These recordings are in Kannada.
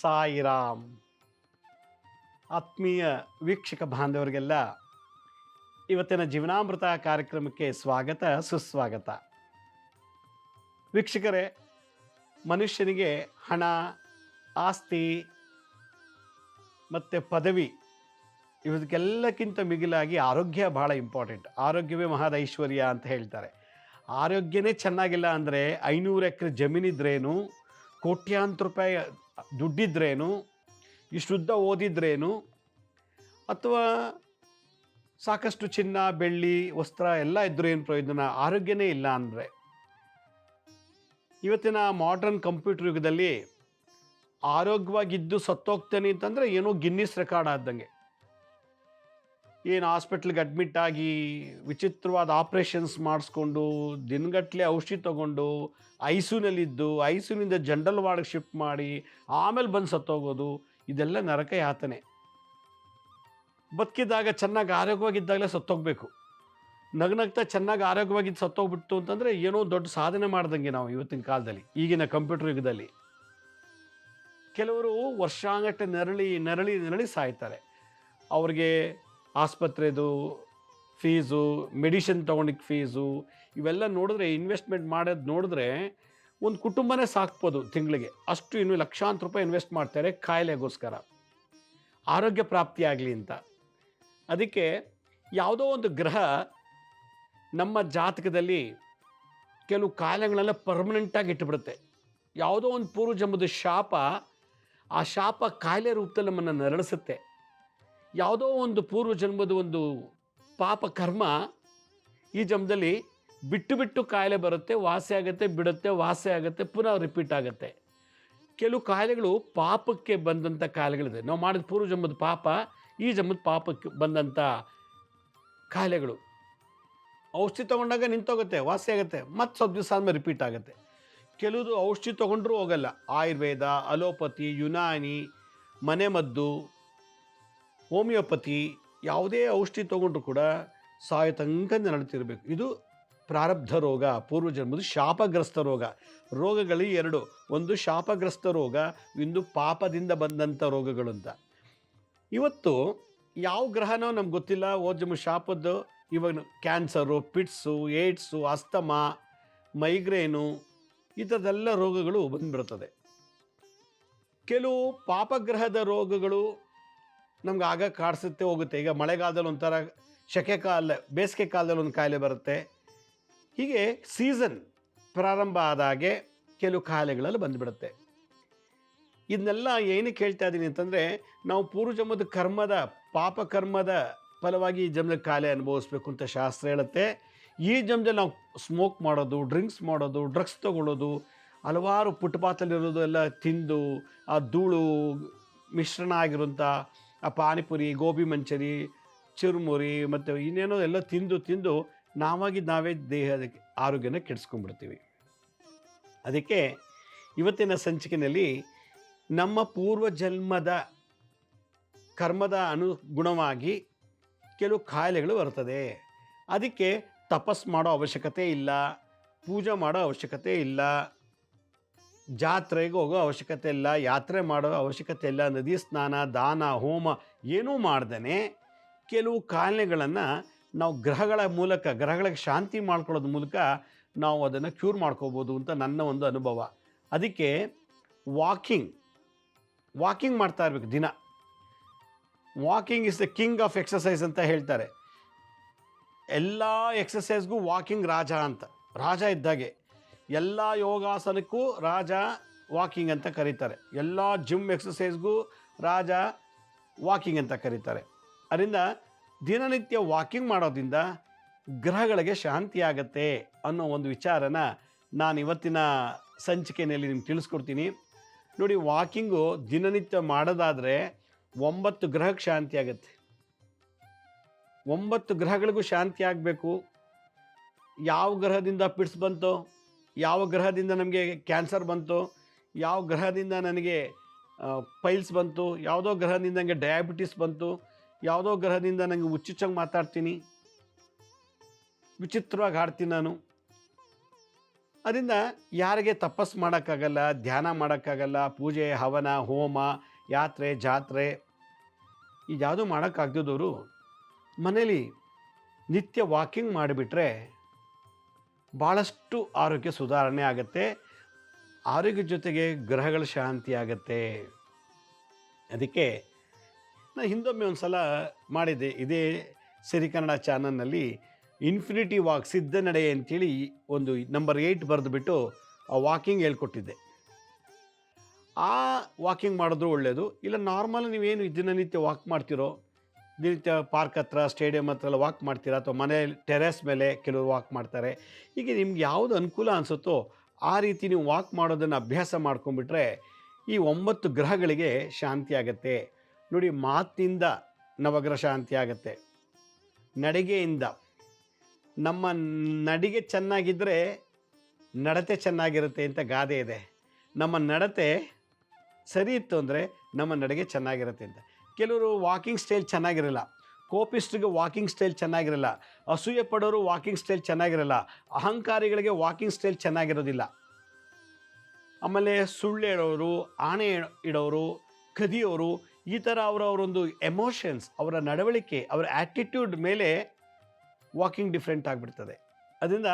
ಸಾಯಿರಾಮ್. ಆತ್ಮೀಯ ವೀಕ್ಷಕ ಬಾಂಧವರಿಗೆಲ್ಲ ಇವತ್ತಿನ ಜೀವನಾಮೃತ ಕಾರ್ಯಕ್ರಮಕ್ಕೆ ಸ್ವಾಗತ, ಸುಸ್ವಾಗತ. ವೀಕ್ಷಕರೇ, ಮನುಷ್ಯನಿಗೆ ಹಣ, ಆಸ್ತಿ ಮತ್ತು ಪದವಿ ಇವಕ್ಕೆಲ್ಲಕ್ಕಿಂತ ಮಿಗಿಲಾಗಿ ಆರೋಗ್ಯ ಬಹಳ ಇಂಪಾರ್ಟೆಂಟ್. ಆರೋಗ್ಯವೇ ಮಹಾದ ಐಶ್ವರ್ಯ ಅಂತ ಹೇಳ್ತಾರೆ. ಆರೋಗ್ಯನೇ ಚೆನ್ನಾಗಿಲ್ಲ ಅಂದರೆ ಐನೂರು ಎಕರೆ ಜಮೀನಿದ್ರೇನು ಕೋಟ್ಯಾಂತರ ರೂಪಾಯಿ ದುಡ್ಡಿದ್ರೇನು? ಇಷ್ಟುದ್ದ ಓದಿದ್ರೇನು? ಅಥವಾ ಸಾಕಷ್ಟು ಚಿನ್ನ, ಬೆಳ್ಳಿ, ವಸ್ತ್ರ ಎಲ್ಲ ಇದ್ದರೂ ಏನು ಪ್ರಯೋಜನ? ಆರೋಗ್ಯನೇ ಇಲ್ಲ ಅಂದರೆ. ಇವತ್ತಿನ ಮಾಡ್ರನ್ ಕಂಪ್ಯೂಟರ್ ಯುಗದಲ್ಲಿ ಆರೋಗ್ಯವಾಗಿದ್ದು ಸತ್ತೋಗ್ತೇನೆ ಅಂತಂದರೆ ಏನೋ ಗಿನ್ನಿಸ್ ರೆಕಾರ್ಡ್ ಆದಂಗೆ. ಏನು ಹಾಸ್ಪಿಟ್ಲ್ಗೆ ಅಡ್ಮಿಟ್ ಆಗಿ ವಿಚಿತ್ರವಾದ ಆಪ್ರೇಷನ್ಸ್ ಮಾಡಿಸ್ಕೊಂಡು ದಿನಗಟ್ಟಲೆ ಔಷಧಿ ತೊಗೊಂಡು ಐಸುನಲ್ಲಿದ್ದು, ಐಸುನಿಂದ ಜನರಲ್ ವಾರ್ಡ್ಗೆ ಶಿಫ್ಟ್ ಮಾಡಿ ಆಮೇಲೆ ಬಂದು ಸತ್ತೋಗೋದು, ಇದೆಲ್ಲ ನರಕ ಯಾತನೆ. ಬದುಕಿದಾಗ ಚೆನ್ನಾಗಿ ಆರೋಗ್ಯವಾಗಿದ್ದಾಗಲೇ ಸತ್ತೋಗ್ಬೇಕು. ನಗ್ನಗ್ತಾ ಚೆನ್ನಾಗಿ ಆರೋಗ್ಯವಾಗಿದ್ದು ಸತ್ತೋಗ್ಬಿಟ್ಟು ಅಂತಂದರೆ ಏನೋ ದೊಡ್ಡ ಸಾಧನೆ ಮಾಡ್ದಂಗೆ ನಾವು ಇವತ್ತಿನ ಕಾಲದಲ್ಲಿ, ಈಗಿನ ಕಂಪ್ಯೂಟರ್ ಯುಗದಲ್ಲಿ. ಕೆಲವರು ವರ್ಷಾಂಗಟ್ಟೆ ನರಳಿ ನರಳಿ ನರಳಿ ಸಾಯ್ತಾರೆ. ಅವ್ರಿಗೆ ಆಸ್ಪತ್ರೆದು ಫೀಸು, ಮೆಡಿಷನ್ ತೊಗೊಂಡಿಕ್ಕೆ ಫೀಸು, ಇವೆಲ್ಲ ನೋಡಿದ್ರೆ, ಇನ್ವೆಸ್ಟ್ಮೆಂಟ್ ಮಾಡೋದು ನೋಡಿದ್ರೆ ಒಂದು ಕುಟುಂಬನೇ ಸಾಕ್ಬೋದು ತಿಂಗಳಿಗೆ. ಅಷ್ಟು ಇನ್ನು ಲಕ್ಷಾಂತರ ರೂಪಾಯಿ ಇನ್ವೆಸ್ಟ್ ಮಾಡ್ತಾರೆ ಕಾಯಿಲೆಗೋಸ್ಕರ ಆರೋಗ್ಯ ಪ್ರಾಪ್ತಿಯಾಗಲಿ ಅಂತ. ಅದಕ್ಕೆ ಯಾವುದೋ ಒಂದು ಗ್ರಹ ನಮ್ಮ ಜಾತಕದಲ್ಲಿ ಕೆಲವು ಕಾಯಿಲೆಗಳೆಲ್ಲ ಪರ್ಮನೆಂಟಾಗಿ ಇಟ್ಟುಬಿಡುತ್ತೆ ಯಾವುದೋ ಒಂದು ಪೂರ್ವಜಂಬದ ಶಾಪ ಆ ಶಾಪ ಕಾಯಿಲೆ ರೂಪದಲ್ಲಿ ನಮ್ಮನ್ನು ನರಳಿಸುತ್ತೆ. ಯಾವುದೋ ಒಂದು ಪೂರ್ವ ಜನ್ಮದ ಒಂದು ಪಾಪ ಕರ್ಮ ಈ ಜನ್ಮದಲ್ಲಿ ಬಿಟ್ಟು ಬಿಟ್ಟು ಕಾಯಿಲೆ ಬರುತ್ತೆ, ವಾಸಿ ಆಗುತ್ತೆ, ಬಿಡುತ್ತೆ, ವಾಸಿ ಆಗುತ್ತೆ, ಪುನಃ ರಿಪೀಟ್ ಆಗುತ್ತೆ. ಕೆಲವು ಕಾಯಿಲೆಗಳು ಪಾಪಕ್ಕೆ ಬಂದಂಥ ಕಾಯಿಲೆಗಳಿದೆ. ನಾವು ಮಾಡಿದ ಪೂರ್ವ ಜನ್ಮದ ಪಾಪ, ಈ ಜನ್ಮದ ಪಾಪಕ್ಕೆ ಬಂದಂಥ ಕಾಯಿಲೆಗಳು. ಔಷಧಿ ತೊಗೊಂಡಾಗ ನಿಂತೋಗುತ್ತೆ, ವಾಸಿ ಆಗುತ್ತೆ, ಮತ್ತು ಸ್ವಲ್ಪ ದಿವಸ ಆದಮೇಲೆ ರಿಪೀಟ್ ಆಗುತ್ತೆ. ಕೆಲವುದು ಔಷಧಿ ತೊಗೊಂಡ್ರೂ ಹೋಗಲ್ಲ. ಆಯುರ್ವೇದ, ಅಲೋಪತಿ, ಯುನಾನಿ, ಮನೆಮದ್ದು ಹೋಮಿಯೋಪತಿ ಯಾವುದೇ ಔಷಧಿ ತೊಗೊಂಡ್ರು ಕೂಡ ಸಾಯೋ ತನಕ ನಡೀತಿರ್ಬೇಕು. ಇದು ಪ್ರಾರಬ್ಧ ರೋಗ, ಪೂರ್ವಜನ್ಮದ ಶಾಪಗ್ರಸ್ತ ರೋಗ. ರೋಗಗಳು ಎರಡು. ಒಂದು ಶಾಪಗ್ರಸ್ತ ರೋಗ ಇಂದು ಪಾಪದಿಂದ ಬಂದಂಥ ರೋಗಗಳು ಅಂತ. ಇವತ್ತು ಯಾವ ಗ್ರಹನೋ ನಮ್ಗೆ ಗೊತ್ತಿಲ್ಲ, ಓಜಮ ಶಾಪದ್ದು, ಇವಾಗ cancer, fits, AIDS, asthma, migraine ಈ ಥರದ್ದೆಲ್ಲ ರೋಗಗಳು ಬಂದುಬಿಡ್ತದೆ. ಕೆಲವು ಪಾಪಗ್ರಹದ ರೋಗಗಳು ನಮ್ಗೆ ಆಗ ಕಾಡಿಸುತ್ತೆ ಹೋಗುತ್ತೆ. ಈಗ ಮಳೆಗಾಲದಲ್ಲಿ ಒಂಥರ ಸೆಕೆ ಕಾಲ, ಬೇಸಿಗೆ ಕಾಲದಲ್ಲಿ ಒಂದು ಕಾಯಿಲೆ ಬರುತ್ತೆ. ಹೀಗೆ ಸೀಸನ್ ಪ್ರಾರಂಭ ಆದಾಗೆ ಕೆಲವು ಕಾಯಿಲೆಗಳಲ್ಲಿ ಬಂದುಬಿಡುತ್ತೆ. ಇದನ್ನೆಲ್ಲ ಏನಕ್ಕೆ ಹೇಳ್ತಾ ಇದ್ದೀನಿ ಅಂತಂದರೆ, ನಾವು ಪೂರ್ವಜನ್ಮದ ಕರ್ಮದ, ಪಾಪ ಕರ್ಮದ ಫಲವಾಗಿ ಈ ಜನ್ಮದ ಕಾಯಿಲೆ ಅನುಭವಿಸ್ಬೇಕು ಅಂತ ಶಾಸ್ತ್ರ ಹೇಳುತ್ತೆ. ಈ ಜನ್ಮದಲ್ಲಿ ನಾವು ಸ್ಮೋಕ್ ಮಾಡೋದು ಡ್ರಿಂಕ್ಸ್ ಮಾಡೋದು ಡ್ರಗ್ಸ್ ತೊಗೊಳ್ಳೋದು, ಹಲವಾರು ಪುಟ್ಪಾತಲ್ಲಿರೋದು ಎಲ್ಲ ತಿಂದು, ಆ ಧೂಳು ಮಿಶ್ರಣ ಆಗಿರೋಂಥ ಆ ಪಾನಿಪುರಿ, ಗೋಬಿ ಮಂಚೂರಿ, ಚುರುಮುರಿ ಮತ್ತು ಇನ್ನೇನೋ ಎಲ್ಲ ತಿಂದು ತಿಂದು ನಾವಾಗಿ ನಾವೇ ದೇಹದ ಆರೋಗ್ಯನ ಕೆಡಿಸ್ಕೊಂಡ್ಬಿಡ್ತೀವಿ. ಅದಕ್ಕೆ ಇವತ್ತಿನ ಸಂಚಿಕೆಯಲ್ಲಿ ನಮ್ಮ ಪೂರ್ವ ಜನ್ಮದ ಕರ್ಮದ ಅನುಗುಣವಾಗಿ ಕೆಲವು ಕಾಯಿಲೆಗಳು ಬರ್ತದೆ. ಅದಕ್ಕೆ ತಪಸ್ ಮಾಡೋ ಅವಶ್ಯಕತೆ ಇಲ್ಲ, ಪೂಜೆ ಮಾಡೋ ಅವಶ್ಯಕತೆ ಇಲ್ಲ ಜಾತ್ರೆಗೆ ಹೋಗೋ ಅವಶ್ಯಕತೆ ಇಲ್ಲ, ಯಾತ್ರೆ ಮಾಡೋ ಅವಶ್ಯಕತೆ ಇಲ್ಲ, ನದಿ ಸ್ನಾನ, ದಾನ, ಹೋಮ ಏನೂ ಮಾಡ್ದೇ ಕೆಲವು ಕಾಯಿಲೆಗಳನ್ನು ನಾವು ಗ್ರಹಗಳ ಮೂಲಕ, ಗ್ರಹಗಳಿಗೆ ಶಾಂತಿ ಮಾಡ್ಕೊಳ್ಳೋದ್ರ ಮೂಲಕ ನಾವು ಅದನ್ನು ಕ್ಯೂರ್ ಮಾಡ್ಕೋಬೋದು ಅಂತ ನನ್ನ ಒಂದು ಅನುಭವ. ಅದಕ್ಕೆ ವಾಕಿಂಗ್ ವಾಕಿಂಗ್ ಮಾಡ್ತಾ ಇರಬೇಕು ದಿನ. Walking is the king of exercise ಅಂತ ಹೇಳ್ತಾರೆ. ಎಲ್ಲ ಎಕ್ಸಸೈಸ್ಗೂ ವಾಕಿಂಗ್ ರಾಜ ಅಂತ, ರಾಜ ಇದ್ದಾಗೆ. ಎಲ್ಲ ಯೋಗಾಸನಕ್ಕೂ ರಾಜ ವಾಕಿಂಗ್ ಅಂತ ಕರೀತಾರೆ. ಎಲ್ಲ ಜಿಮ್ ಎಕ್ಸಸೈಸ್ಗೂ ರಾಜ ವಾಕಿಂಗ್ ಅಂತ ಕರೀತಾರೆ. ಅದರಿಂದ ದಿನನಿತ್ಯ ವಾಕಿಂಗ್ ಮಾಡೋದ್ರಿಂದ ಗ್ರಹಗಳಿಗೆ ಶಾಂತಿ ಆಗತ್ತೆ ಅನ್ನೋ ಒಂದು ವಿಚಾರನ ನಾನು ಇವತ್ತಿನ ಸಂಚಿಕೆಯಲ್ಲಿ ನಿಮ್ಗೆ ತಿಳಿಸ್ಕೊಡ್ತೀನಿ. ನೋಡಿ, ವಾಕಿಂಗು ದಿನನಿತ್ಯ ಮಾಡೋದಾದರೆ ಒಂಬತ್ತು ಗ್ರಹಕ್ಕೆ ಶಾಂತಿ ಆಗುತ್ತೆ. ಒಂಬತ್ತು ಗ್ರಹಗಳಿಗೂ ಶಾಂತಿ ಆಗಬೇಕು. ಯಾವ ಗ್ರಹದಿಂದ ಪಿಡ್ಸ್ ಬಂತೋ ಯಾವ ಗ್ರಹದಿಂದ ನಮಗೆ ಕ್ಯಾನ್ಸರ್ ಬಂತು, ಯಾವ ಗ್ರಹದಿಂದ ನನಗೆ ಪೈಲ್ಸ್ ಬಂತು, ಯಾವುದೋ ಗ್ರಹದಿಂದ ನನಗೆ ಡಯಾಬಿಟಿಸ್ ಬಂತು, ಯಾವುದೋ ಗ್ರಹದಿಂದ ನನಗೆ ಹುಚ್ಚುಚ್ಚಂಗೆ ಮಾತಾಡ್ತೀನಿ, ವಿಚಿತ್ರವಾಗಿ ಆಡ್ತೀನಿ ನಾನು. ಅದರಿಂದ ಯಾರಿಗೆ ತಪಸ್ ಮಾಡೋಕ್ಕಾಗಲ್ಲ, ಧ್ಯಾನ ಮಾಡೋಕ್ಕಾಗಲ್ಲ, ಪೂಜೆ, ಹವನ, ಹೋಮ, ಯಾತ್ರೆ, ಜಾತ್ರೆ, ಇದ್ಯಾವುದೂ ಮಾಡೋಕ್ಕಾಗ್ದಿದ್ದವರು ಮನೇಲಿ ನಿತ್ಯ ವಾಕಿಂಗ್ ಮಾಡಿಬಿಟ್ರೆ ಭಾಳಷ್ಟು ಆರೋಗ್ಯ ಸುಧಾರಣೆ ಆಗುತ್ತೆ. ಆರೋಗ್ಯ ಜೊತೆಗೆ ಗ್ರಹಗಳ ಶಾಂತಿ ಆಗುತ್ತೆ. ಅದಕ್ಕೆ ನಾನು ಹಿಂದೊಮ್ಮೆ ಒಂದು ಸಲ ಮಾಡಿದ್ದೆ. ಇದೇ ಸಿರಿ ಕನ್ನಡ ಚಾನಲ್ನಲ್ಲಿ ಇನ್ಫಿನಿಟಿ ವಾಕ್ ಸಿದ್ಧ ನಡೆ ಅಂತೇಳಿ ಒಂದು ನಂಬರ್ ಏಯ್ಟ್ ಬರೆದುಬಿಟ್ಟು ಆ ವಾಕಿಂಗ್ ಹೇಳ್ಕೊಟ್ಟಿದ್ದೆ. ಆ ವಾಕಿಂಗ್ ಮಾಡಿದ್ರು ಒಳ್ಳೆಯದು ಇಲ್ಲ ನಾರ್ಮಲ್ ನೀವೇನು ದಿನನಿತ್ಯ ವಾಕ್ ಮಾಡ್ತಿರೋ ದಿನನಿತ್ಯ ಪಾರ್ಕ್ ಹತ್ರ, ಸ್ಟೇಡಿಯಂ ಹತ್ರ ಎಲ್ಲ ವಾಕ್ ಮಾಡ್ತೀರಾ? ಅಥವಾ ಮನೆ ಟೆರೆಸ್ ಮೇಲೆ ಕೆಲವರು ವಾಕ್ ಮಾಡ್ತಾರೆ. ಹೀಗೆ ನಿಮ್ಗೆ ಯಾವುದು ಅನುಕೂಲ ಅನಿಸುತ್ತೋ, ಆ ರೀತಿ ನೀವು ವಾಕ್ ಮಾಡೋದನ್ನು ಅಭ್ಯಾಸ ಮಾಡ್ಕೊಂಡ್ಬಿಟ್ರೆ, ಈ ಒಂಬತ್ತು ಗ್ರಹಗಳಿಗೆ ಶಾಂತಿ ಆಗುತ್ತೆ. ನೋಡಿ ಮಾತಿನಿಂದ ನವಗ್ರಹ ಶಾಂತಿ ಆಗುತ್ತೆ. ನಡಿಗೆಯಿಂದ. ನಮ್ಮ ನಡಿಗೆ ಚೆನ್ನಾಗಿದ್ದರೆ ನಡತೆ ಚೆನ್ನಾಗಿರುತ್ತೆ ಅಂತ ಗಾದೆ ಇದೆ. ನಮ್ಮ ನಡತೆ ಸರಿ ಇತ್ತು ಅಂದರೆ, ನಮ್ಮ ನಡಿಗೆ ಚೆನ್ನಾಗಿರುತ್ತೆ ಅಂತ. ಕೆಲವರು ವಾಕಿಂಗ್ ಸ್ಟೈಲ್ ಚೆನ್ನಾಗಿರಲ್ಲ. ಕೋಪಿಸ್ಟ್ರಿಗೆ ವಾಕಿಂಗ್ ಸ್ಟೈಲ್ ಚೆನ್ನಾಗಿರಲ್ಲ. ಅಸೂಯೆ ಪಡೋರು ವಾಕಿಂಗ್ ಸ್ಟೈಲ್ ಚೆನ್ನಾಗಿರಲ್ಲ. ಅಹಂಕಾರಿಗಳಿಗೆ ವಾಕಿಂಗ್ ಸ್ಟೈಲ್ ಚೆನ್ನಾಗಿರೋದಿಲ್ಲ. ಆಮೇಲೆ ಸುಳ್ಳು ಹೇಳೋರು, ಆಣೆ ಇಡೋರು, ಕದಿಯೋರು, ಈ ಥರ ಅವರವರೊಂದು ಎಮೋಷನ್ಸ್ ಅವರ ನಡವಳಿಕೆ, ಅವರ ಆ್ಯಟಿಟ್ಯೂಡ್ ಮೇಲೆ ವಾಕಿಂಗ್ ಡಿಫ್ರೆಂಟ್ ಆಗಿಬಿಡ್ತದೆ. ಅದರಿಂದ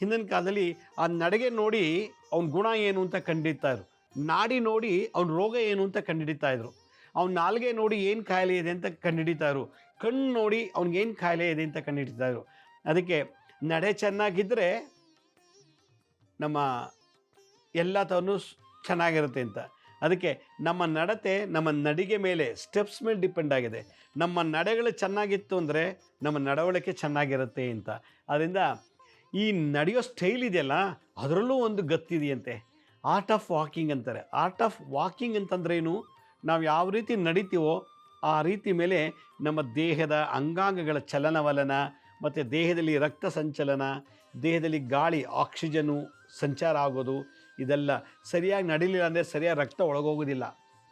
ಹಿಂದಿನ ಕಾಲದಲ್ಲಿ ಆ ನಡಿಗೆ ನೋಡಿ ಅವ್ನ ಗುಣ ಏನು ಅಂತ ಕಂಡಿಡ್ತಾ ಇದ್ರು. ನಾಡಿ ನೋಡಿ ಅವ್ನ ರೋಗ ಏನು ಅಂತ ಕಂಡುಹಿಡಿತಾ ಇದ್ರು. ಅವ್ನ ನಾಲ್ಗೆ ನೋಡಿ ಏನು ಕಾಯಿಲೆ ಇದೆ ಅಂತ ಕಂಡುಹಿಡಿತಾರು ಇದ್ರು ಕಣ್ಣು ನೋಡಿ ಅವ್ನಿಗೇನು ಕಾಯಿಲೆ ಇದೆ ಅಂತ ಕಂಡುಹಿಡಿತಾರು. ಇದ್ರು ಅದಕ್ಕೆ ನಡೆ ಚೆನ್ನಾಗಿದ್ದರೆ ನಮ್ಮ ಎಲ್ಲ ತವನು ಚೆನ್ನಾಗಿರುತ್ತೆ ಅಂತ. ಅದಕ್ಕೆ ನಮ್ಮ ನಡತೆ, ನಮ್ಮ ನಡಿಗೆ ಮೇಲೆ ಸ್ಟೆಪ್ಸ್ ಮೇಲೆ ಡಿಪೆಂಡ್ ಆಗಿದೆ. ನಮ್ಮ ನಡೆಗಳು ಚೆನ್ನಾಗಿತ್ತು ಅಂದರೆ ನಮ್ಮ ನಡವಳಿಕೆ ಚೆನ್ನಾಗಿರುತ್ತೆ ಅಂತ. ಅದರಿಂದ ಈ ನಡೆಯೋ ಸ್ಟೈಲ್ ಇದೆಯಲ್ಲ, ಅದರಲ್ಲೂ ಒಂದು ಗತ್ತಿದೆಯಂತೆ. ಆರ್ಟ್ ಆಫ್ ವಾಕಿಂಗ್ ಅಂತಾರೆ. ಆರ್ಟ್ ಆಫ್ ವಾಕಿಂಗ್ ಅಂತಂದ್ರೇನು ನಾವು ಯಾವ ರೀತಿ ನಡಿತೀವೋ ಆ ರೀತಿ ಮೇಲೆ ನಮ್ಮ ದೇಹದ ಅಂಗಾಂಗಗಳ ಚಲನವಲನ ಮತ್ತು ದೇಹದಲ್ಲಿ ರಕ್ತ ಸಂಚಲನ, ದೇಹದಲ್ಲಿ ಗಾಳಿ ಆಕ್ಸಿಜನ್ನು ಸಂಚಾರ ಆಗೋದು, ಇದೆಲ್ಲ ಸರಿಯಾಗಿ ನಡಿಲಿಲ್ಲ ಅಂದರೆ ಸರಿಯಾಗಿ ರಕ್ತ ಒಳಗೋಗೋದಿಲ್ಲ.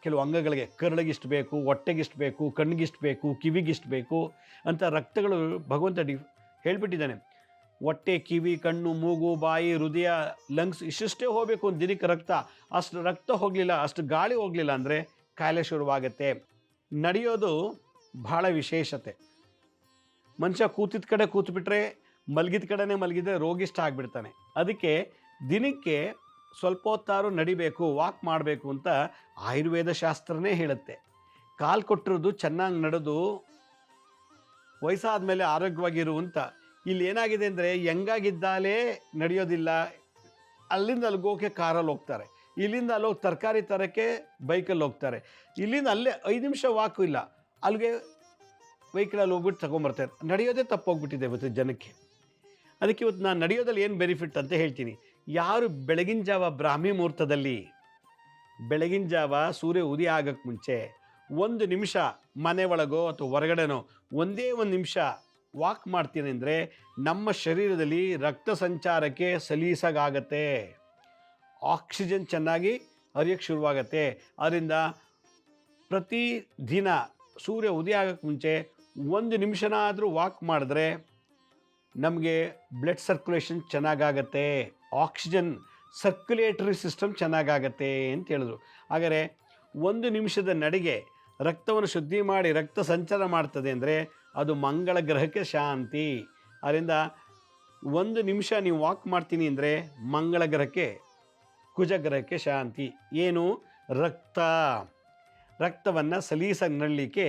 ಕೆಲವು ಅಂಗಗಳಿಗೆ ಕರಳಿಗಿಷ್ಟು ಬೇಕು, ಹೊಟ್ಟೆಗಿಷ್ಟು ಬೇಕು ಕಣ್ಣಿಗಿಷ್ಟು ಬೇಕು, ಕಿವಿಗಿಷ್ಟು ಬೇಕು ಅಂತ ರಕ್ತಗಳು ಭಗವಂತ ಡಿ ಹೇಳಿಬಿಟ್ಟಿದ್ದಾನೆ. ಹೊಟ್ಟೆ, ಕಿವಿ, ಕಣ್ಣು, ಮೂಗು, ಬಾಯಿ, ಹೃದಯ, ಲಂಗ್ಸ್ ಇಷ್ಟಷ್ಟೇ ಹೋಗಬೇಕು ಒಂದು ದಿನಕ್ಕೆ ರಕ್ತ. ಅಷ್ಟು ರಕ್ತ ಹೋಗಲಿಲ್ಲ, ಅಷ್ಟು ಗಾಳಿ ಹೋಗಲಿಲ್ಲ ಅಂದರೆ ಕಾಯಿಲೆ ಶುರುವಾಗುತ್ತೆ. ನಡೆಯೋದು ಬಹಳ ವಿಶೇಷತೆ. ಮನುಷ್ಯ ಕೂತಿದ ಕಡೆ ಕೂತ್ಬಿಟ್ರೆ ಮಲಗಿದ ಕಡೆನೇ ಮಲಗಿದ್ರೆ ರೋಗಿಷ್ಟ ಆಗಿಬಿಡ್ತಾನೆ. ಅದಕ್ಕೆ ದಿನಕ್ಕೆ ಸ್ವಲ್ಪ ಹೊತ್ತಾರು ನಡಿಬೇಕು, ವಾಕ್ ಮಾಡಬೇಕು ಅಂತ ಆಯುರ್ವೇದ ಶಾಸ್ತ್ರನೇ ಹೇಳುತ್ತೆ. ಕಾಲು ಕೊಟ್ಟಿರೋದು ಚೆನ್ನಾಗಿ ನಡೆದು ವಯಸ್ಸಾದ ಮೇಲೆ ಆರೋಗ್ಯವಾಗಿರು ಅಂತ. ಇಲ್ಲಿ ಏನಾಗಿದೆ ಅಂದರೆ ಹೆಂಗಾಗಿದ್ದಾಲೇ ನಡೆಯೋದಿಲ್ಲ. ಅಲ್ಲಿಂದ ಅಲ್ಲಿಗೋಕೆ ಕಾರಲ್ಲಿ ಹೋಗ್ತಾರೆ. ಇಲ್ಲಿಂದ ಅಲ್ಲಿ ಹೋಗಿ ತರಕಾರಿ ತರೋಕ್ಕೆ ಬೈಕಲ್ಲಿ ಹೋಗ್ತಾರೆ. ಇಲ್ಲಿಂದ ಅಲ್ಲೇ ಐದು ನಿಮಿಷ ವಾಕು ಇಲ್ಲ. ಅಲ್ಲಿಗೆ ವೆಹಿಕಲಲ್ಲಿ ಹೋಗ್ಬಿಟ್ಟು ತೊಗೊಂಬರ್ತಾರೆ. ನಡೆಯೋದೇ ತಪ್ಪೋಗ್ಬಿಟ್ಟಿದೆ ಇವತ್ತು ಜನಕ್ಕೆ. ಅದಕ್ಕೆ ಇವತ್ತು ನಾನು ನಡೆಯೋದಲ್ಲಿ ಏನು ಬೆನಿಫಿಟ್ ಅಂತ ಹೇಳ್ತೀನಿ. ಯಾರು ಬೆಳಗಿನ ಜಾವ ಬ್ರಾಹ್ಮಿ ಮುಹೂರ್ತದಲ್ಲಿ ಬೆಳಗಿನ ಜಾವ ಸೂರ್ಯ ಉದಯ ಆಗೋಕ್ಕೆ ಮುಂಚೆ ಒಂದು ನಿಮಿಷ ಮನೆ ಒಳಗೋ ಅಥವಾ ಹೊರಗಡೆನೋ ಒಂದೇ ಒಂದು ನಿಮಿಷ ವಾಕ್ ಮಾಡ್ತೀನಿ ಅಂದರೆ ನಮ್ಮ ಶರೀರದಲ್ಲಿ ರಕ್ತ ಸಂಚಾರಕ್ಕೆ ಸಲೀಸಾಗತ್ತೆ ಆಕ್ಸಿಜನ್ ಚೆನ್ನಾಗಿ ಹರಿಯೋಕ್ಕೆ ಶುರುವಾಗತ್ತೆ. ಅದರಿಂದ ಪ್ರತಿ ದಿನ ಸೂರ್ಯ ಉದಯ ಆಗೋಕ್ಕೆ ಮುಂಚೆ ಒಂದು ನಿಮಿಷನಾದರೂ ವಾಕ್ ಮಾಡಿದ್ರೆ ನಮಗೆ ಬ್ಲಡ್ ಸರ್ಕ್ಯುಲೇಷನ್ ಚೆನ್ನಾಗಾಗತ್ತೆ. ಆಕ್ಸಿಜನ್ ಸರ್ಕ್ಯುಲೇಟರಿ ಸಿಸ್ಟಮ್ ಚೆನ್ನಾಗಾಗತ್ತೆ ಅಂತ ಹೇಳಿದ್ರು. ಹಾಗಾದರೆ ಒಂದು ನಿಮಿಷದ ನಡಿಗೆ ರಕ್ತವನ್ನು ಶುದ್ಧಿ ಮಾಡಿ ರಕ್ತ ಸಂಚಾರ ಮಾಡ್ತದೆ ಅಂದರೆ ಅದು ಮಂಗಳ ಗ್ರಹಕ್ಕೆ ಶಾಂತಿ. ಅದರಿಂದ ಒಂದು ನಿಮಿಷ ನೀವು ವಾಕ್ ಮಾಡ್ತೀನಿ ಅಂದರೆ ಮಂಗಳ ಗ್ರಹಕ್ಕೆ ಕುಜ ಗ್ರಹಕ್ಕೆ ಶಾಂತಿ. ಏನು? ರಕ್ತ. ರಕ್ತವನ್ನು ಸಲೀಸಾಗಿ ನಡಲಿಕ್ಕೆ